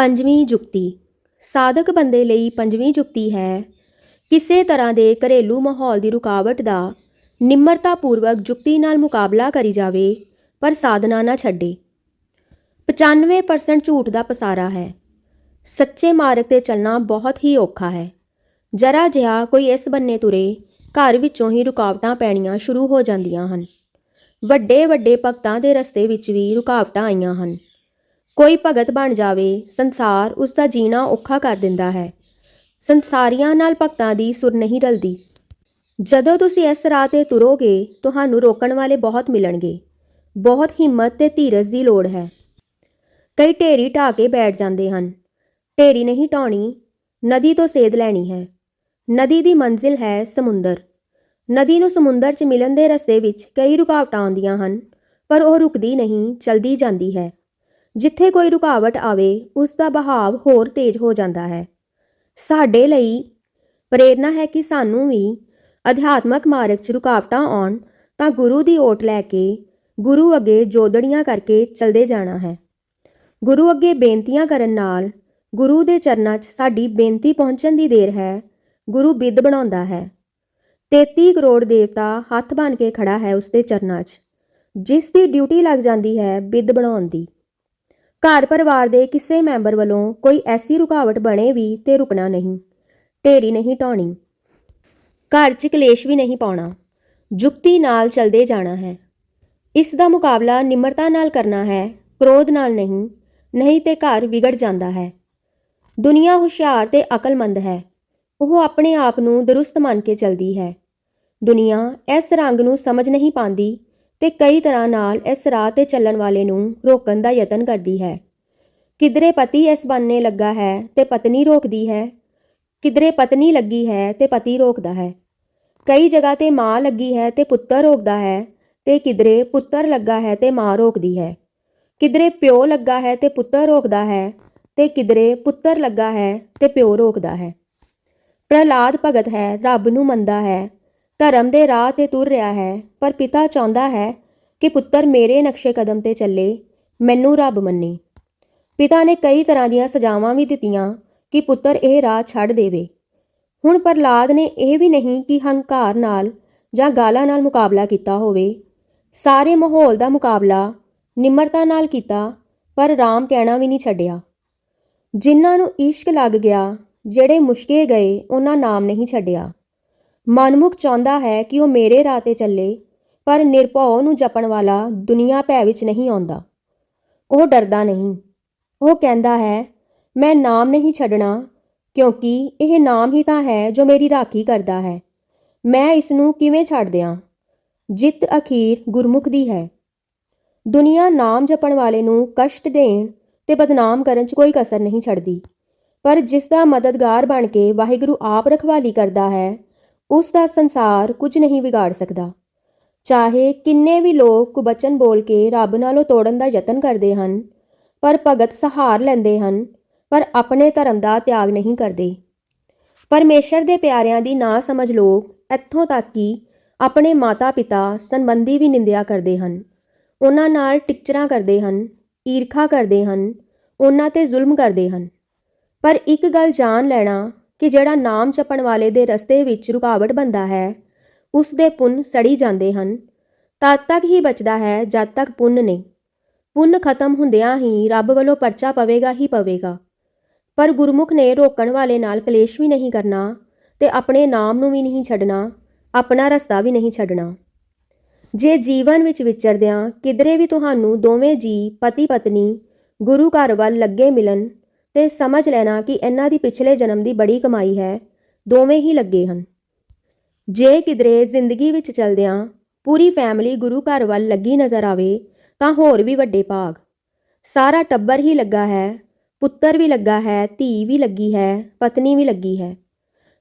ਪੰਜਵੀਂ ਜੁਗਤੀ। ਸਾਧਕ ਬੰਦੇ ਲਈ ਪੰਜਵੀਂ ਜੁਗਤੀ ਹੈ। ਕਿਸੇ ਤਰ੍ਹਾਂ ਦੇ ਘਰੇਲੂ ਮਾਹੌਲ ਦੀ ਰੁਕਾਵਟ ਦਾ ਨਿਮਰਤਾਪੂਰਵਕ ਜੁਗਤੀ ਨਾਲ ਮੁਕਾਬਲਾ ਕਰੀ ਜਾਵੇ, ਪਰ ਸਾਧਨਾ ਨਾ ਛੱਡੇ। 95% ਝੂਠ ਦਾ ਪਸਾਰਾ ਹੈ। ਸੱਚੇ ਮਾਰਗ ਤੇ ਚੱਲਣਾ ਬਹੁਤ ਹੀ ਔਖਾ ਹੈ। ਜਰਾ ਜਿਹਾ ਕੋਈ ਇਸ ਬੰਨੇ ਤੁਰੇ, ਘਰ ਵਿੱਚੋਂ ਹੀ ਰੁਕਾਵਟਾਂ ਪੈਣੀਆਂ ਸ਼ੁਰੂ ਹੋ ਜਾਂਦੀਆਂ ਹਨ। ਵੱਡੇ ਵੱਡੇ ਭਗਤਾਂ ਦੇ ਰਸਤੇ ਵਿੱਚ ਵੀ ਰੁਕਾਵਟਾਂ ਆਈਆਂ ਹਨ। ਕੋਈ ਭਗਤ ਬਣ ਜਾਵੇ, ਸੰਸਾਰ ਉਸ ਦਾ ਜੀਣਾ ਔਖਾ ਕਰ ਦਿੰਦਾ ਹੈ। ਸੰਸਾਰੀਆਂ ਨਾਲ ਭਗਤਾਂ ਦੀ ਸੁਰ ਨਹੀਂ ਰਲਦੀ। ਜਦੋਂ ਤੁਸੀਂ ਇਸ ਰਾਹ ਤੇ ਤੁਰੋਗੇ, ਤੁਹਾਨੂੰ ਰੋਕਣ ਵਾਲੇ ਬਹੁਤ ਮਿਲਣਗੇ। ਬਹੁਤ ਹਿੰਮਤ ਤੇ ਧੀਰਜ ਦੀ ਲੋੜ ਹੈ। ਕਈ ਢੇਰੀ ਢਾ ਕੇ ਬੈਠ ਜਾਂਦੇ ਹਨ। ਢੇਰੀ ਨਹੀਂ ਢਾਉਣੀ ਨਦੀ ਤੋਂ ਸੇਧ ਲੈਣੀ ਹੈ। ਨਦੀ ਦੀ ਮੰਜ਼ਿਲ ਹੈ ਸਮੁੰਦਰ। ਨਦੀ ਨੂੰ ਸਮੁੰਦਰ 'ਚ ਮਿਲਣ ਦੇ ਰਸਤੇ ਵਿੱਚ ਕਈ ਰੁਕਾਵਟਾਂ ਆਉਂਦੀਆਂ ਹਨ, ਪਰ ਉਹ ਰੁਕਦੀ ਨਹੀਂ, ਚਲਦੀ ਜਾਂਦੀ ਹੈ। ਜਿੱਥੇ ਕੋਈ ਰੁਕਾਵਟ ਆਵੇ ਉਸ ਦਾ ਬਹਾਵ ਹੋਰ ਤੇਜ਼ ਹੋ ਜਾਂਦਾ ਹੈ। ਸਾਡੇ ਲਈ ਪ੍ਰੇਰਣਾ ਹੈ ਕਿ ਸਾਨੂੰ ਵੀ ਅਧਿਆਤਮਕ ਮਾਰਗ 'ਚ ਰੁਕਾਵਟਾਂ ਆਉਣ, ਤਾਂ ਗੁਰੂ ਦੀ ਓਟ ਲੈ ਕੇ ਗੁਰੂ ਅੱਗੇ ਜੋਦੜੀਆਂ ਕਰਕੇ ਚਲਦੇ ਜਾਣਾ ਹੈ। ਗੁਰੂ ਅੱਗੇ ਬੇਨਤੀਆਂ ਕਰਨ ਨਾਲ ਗੁਰੂ ਦੇ ਚਰਨਾਂ 'ਚ ਸਾਡੀ ਬੇਨਤੀ ਪਹੁੰਚਣ ਦੀ ਦੇਰ ਹੈ, ਗੁਰੂ ਬਿੱਦ ਬਣਾਉਂਦਾ ਹੈ। 33 ਕਰੋੜ ਦੇਵਤਾ ਹੱਥ ਬਣ ਕੇ ਖੜਾ ਹੈ ਉਸ ਦੇ ਚਰਨਾਂ 'ਚ, ਜਿਸ ਦੀ ਡਿਊਟੀ ਲੱਗ ਜਾਂਦੀ ਹੈ ਬਿੱਦ ਬਣਾਉਣ ਦੀ। ਘਰ ਪਰਿਵਾਰ ਦੇ ਕਿਸੇ ਮੈਂਬਰ ਵੱਲੋਂ ਕੋਈ ਐਸੀ ਰੁਕਾਵਟ ਬਣੇ ਵੀ ਤੇ ਰੁਕਣਾ ਨਹੀਂ, ਢੇਰੀ ਨਹੀਂ ਢਾਉਣੀ ਘਰ 'ਚ ਕਲੇਸ਼ ਵੀ ਨਹੀਂ ਪਾਉਣਾ, ਜੁਗਤੀ ਨਾਲ ਚਲਦੇ ਜਾਣਾ ਹੈ। ਇਸ ਦਾ ਮੁਕਾਬਲਾ ਨਿਮਰਤਾ ਨਾਲ ਕਰਨਾ ਹੈ, ਕ੍ਰੋਧ ਨਾਲ ਨਹੀਂ ਨਹੀਂ ਤੇ ਘਰ ਵਿਗੜ ਜਾਂਦਾ ਹੈ। ਦੁਨੀਆ ਹੁਸ਼ਿਆਰ ਤੇ ਅਕਲਮੰਦ ਹੈ, ਉਹ ਆਪਣੇ ਆਪ ਨੂੰ ਦਰੁਸਤ ਮੰਨ ਕੇ ਚਲਦੀ ਹੈ। ਦੁਨੀਆ ਇਸ ਰੰਗ ਨੂੰ ਸਮਝ ਨਹੀਂ ਪਾਉਂਦੀ ਤੇ ਕਈ ਤਰ੍ਹਾਂ ਨਾਲ ਇਸ ਰਾਹ ਤੇ ਚੱਲਣ ਵਾਲੇ ਨੂੰ ਰੋਕਣ ਦਾ ਯਤਨ ਕਰਦੀ ਹੈ। ਕਿਧਰੇ ਪਤੀ ਇਸ ਬੰਨੇ ਲੱਗਾ ਹੈ ਤੇ ਪਤਨੀ ਰੋਕਦੀ ਹੈ। ਕਿਧਰੇ ਪਤਨੀ ਲੱਗੀ ਹੈ ਤੇ ਪਤੀ ਰੋਕਦਾ ਹੈ। ਕਈ ਜਗ੍ਹਾ ਤੇ ਮਾਂ ਲੱਗੀ ਹੈ ਤੇ ਪੁੱਤਰ ਰੋਕਦਾ ਹੈ ਤੇ ਕਿਧਰੇ ਪੁੱਤਰ ਲੱਗਾ ਹੈ ਤੇ ਮਾਂ ਰੋਕਦੀ ਹੈ। ਕਿਧਰੇ ਪਿਓ ਲੱਗਾ ਹੈ ਤੇ ਪੁੱਤਰ ਰੋਕਦਾ ਹੈ ਤੇ ਕਿਧਰੇ ਪੁੱਤਰ ਲੱਗਾ ਹੈ ਤੇ ਪਿਓ ਰੋਕਦਾ ਹੈ। ਪ੍ਰਹਲਾਦ ਭਗਤ ਹੈ, ਰੱਬ ਨੂੰ ਮੰਨਦਾ ਹੈ। ਧਰਮ ਦੇ ਰਾਹ ਤੇ ਤੁਰ ਰਿਹਾ ਹੈ, ਪਰ ਪਿਤਾ ਚਾਹੁੰਦਾ ਹੈ ਕਿ ਪੁੱਤਰ ਮੇਰੇ ਨਕਸ਼ੇ ਕਦਮ ਤੇ ਚੱਲੇ, ਮੈਨੂੰ ਰੱਬ ਮੰਨੇ। ਪਿਤਾ ਨੇ ਕਈ ਤਰ੍ਹਾਂ ਦੀਆਂ ਸਜ਼ਾਵਾਂ ਵੀ ਦਿੱਤੀਆਂ ਕਿ ਪੁੱਤਰ ਇਹ ਰਾਹ ਛੱਡ ਦੇਵੇ। ਹੁਣ ਪ੍ਰਹਲਾਦ ਨੇ ਇਹ ਵੀ ਨਹੀਂ ਕਿ ਹੰਕਾਰ ਨਾਲ ਜਾਂ ਗਾਲਾਂ ਨਾਲ ਮੁਕਾਬਲਾ ਕੀਤਾ ਹੋਵੇ। ਸਾਰੇ ਮਾਹੌਲ ਦਾ ਮੁਕਾਬਲਾ ਨਿਮਰਤਾ ਨਾਲ ਕੀਤਾ, ਪਰ ਰਾਮ ਕਹਿਣਾ ਵੀ ਨਹੀਂ ਛੱਡਿਆ। ਜਿਨ੍ਹਾਂ ਨੂੰ ਇਸ਼ਕ ਲੱਗ ਗਿਆ, ਜਿਹੜੇ ਮੁਸ਼ਕੇ ਗਏ, ਉਹਨਾਂ ਨਾਮ ਨਹੀਂ ਛੱਡਿਆ। ਮਨਮੁਖ ਚਾਹੁੰਦਾ ਹੈ ਕਿ ਉਹ ਮੇਰੇ ਰਾਹ ਤੇ ਚੱਲੇ, ਪਰ ਨਿਰਭਉ ਨੂੰ ਜਪਣ ਵਾਲਾ ਦੁਨੀਆ ਭੈ ਵਿੱਚ ਨਹੀਂ ਆਉਂਦਾ। ਉਹ ਡਰਦਾ ਨਹੀਂ। ਉਹ ਕਹਿੰਦਾ ਹੈ, ਮੈਂ ਨਾਮ ਨਹੀਂ ਛੱਡਣਾ, ਕਿਉਂਕਿ ਇਹ ਨਾਮ ਹੀ ਤਾਂ ਹੈ ਜੋ ਮੇਰੀ ਰਾਖੀ ਕਰਦਾ ਹੈ। ਮੈਂ ਇਸ ਨੂੰ ਕਿਵੇਂ ਛੱਡ ਦਿਆਂ? ਜਿੱਤ ਅਖੀਰ ਗੁਰਮੁਖ ਦੀ ਹੈ। ਦੁਨੀਆ ਨਾਮ ਜਪਣ ਵਾਲੇ ਨੂੰ ਕਸ਼ਟ ਦੇਣ ਤੇ ਬਦਨਾਮ ਕਰਨ 'ਚ ਕੋਈ ਕਸਰ ਨਹੀਂ ਛੱਡਦੀ। ਪਰ ਜਿਸ ਦਾ ਮਦਦਗਾਰ ਬਣ ਕੇ ਵਾਹਿਗੁਰੂ ਆਪ ਰਖਵਾਲੀ ਕਰਦਾ ਹੈ ਉਸ ਦਾ ਸੰਸਾਰ ਕੁਝ ਨਹੀਂ ਵਿਗਾੜ ਸਕਦਾ। ਚਾਹੇ ਕਿੰਨੇ ਵੀ ਲੋਕ ਕੁਬਚਨ ਬੋਲ ਕੇ ਰੱਬ ਨਾਲੋਂ ਤੋੜਨ ਦਾ ਯਤਨ ਕਰਦੇ ਹਨ, ਪਰ ਭਗਤ ਸਹਾਰ ਲੈਂਦੇ ਹਨ, ਪਰ ਆਪਣੇ ਧਰਮ ਦਾ ਤਿਆਗ ਨਹੀਂ ਕਰਦੇ। ਪਰਮੇਸ਼ਰ ਦੇ ਪਿਆਰਿਆਂ ਦੀ ਨਾ ਸਮਝ ਲੋਕ ਇੱਥੋਂ ਤੱਕ ਕਿ ਆਪਣੇ ਮਾਤਾ-ਪਿਤਾ ਸੰਬੰਧੀ ਵੀ ਨਿੰਦਿਆ ਕਰਦੇ ਹਨ। ਉਹਨਾਂ ਨਾਲ ਟਿਕਚਰਾਂ ਕਰਦੇ ਹਨ, ਈਰਖਾ ਕਰਦੇ ਹਨ, ਉਹਨਾਂ ਤੇ ਜ਼ੁਲਮ ਕਰਦੇ ਹਨ। ਪਰ ਇੱਕ ਗੱਲ ਜਾਣ ਲੈਣਾ ਕਿ ਜਿਹੜਾ ਨਾਮ ਜਪਣ ਵਾਲੇ ਦੇ ਰਸਤੇ ਵਿੱਚ ਰੁਕਾਵਟ ਬੰਦਾ ਹੈ ਉਸ ਦੇ ਪੁੰਨ ਸੜੀ ਜਾਂਦੇ ਹਨ। ਤਦ ਤੱਕ ਹੀ ਬਚਦਾ ਹੈ ਜਦ ਤੱਕ ਪੁੰਨ ਨਹੀਂ। ਪੁੰਨ ਖਤਮ ਹੁੰਦਿਆਂ ਹੀ ਰੱਬ ਵੱਲੋਂ ਪਰਚਾ ਪਵੇਗਾ ਹੀ ਪਵੇਗਾ। ਪਰ ਗੁਰਮੁਖ ਨੇ ਰੋਕਣ ਵਾਲੇ ਨਾਲ ਕਲੇਸ਼ ਵੀ ਨਹੀਂ ਕਰਨਾ ਤੇ ਆਪਣੇ ਨਾਮ ਨੂੰ ਵੀ ਨਹੀਂ ਛੱਡਣਾ, ਆਪਣਾ ਰਸਤਾ ਵੀ ਨਹੀਂ ਛੱਡਣਾ। ਜੇ ਜੀਵਨ ਵਿੱਚ ਵਿਚਰਦਿਆਂ ਕਿਧਰੇ ਵੀ ਤੁਹਾਨੂੰ ਦੋਵੇਂ ਜੀ ਪਤੀ ਪਤਨੀ ਗੁਰੂ ਘਰ ਵੱਲ ਲੱਗੇ ਮਿਲਣ ਤੇ ਸਮਝ ਲੈਣਾ ਕਿ ਇਹਨਾਂ ਦੀ ਪਿਛਲੇ ਜਨਮ ਦੀ ਬੜੀ ਕਮਾਈ ਹੈ। ਦੋਵੇਂ ਹੀ ਲੱਗੇ ਹਨ। ਜੇ ਕਿਧਰੇ ਜ਼ਿੰਦਗੀ ਵਿੱਚ ਚਲਦਿਆਂ ਪੂਰੀ ਫੈਮਿਲੀ ਗੁਰੂ ਘਰ ਵੱਲ ਲੱਗੀ ਨਜ਼ਰ ਆਵੇ, ਤਾਂ ਹੋਰ ਵੀ ਵੱਡੇ ਭਾਗ। ਸਾਰਾ ਟੱਬਰ ਹੀ ਲੱਗਾ ਹੈ। ਪੁੱਤਰ ਵੀ ਲੱਗਾ ਹੈ, ਧੀ ਵੀ ਲੱਗੀ ਹੈ, ਪਤਨੀ ਵੀ ਲੱਗੀ ਹੈ।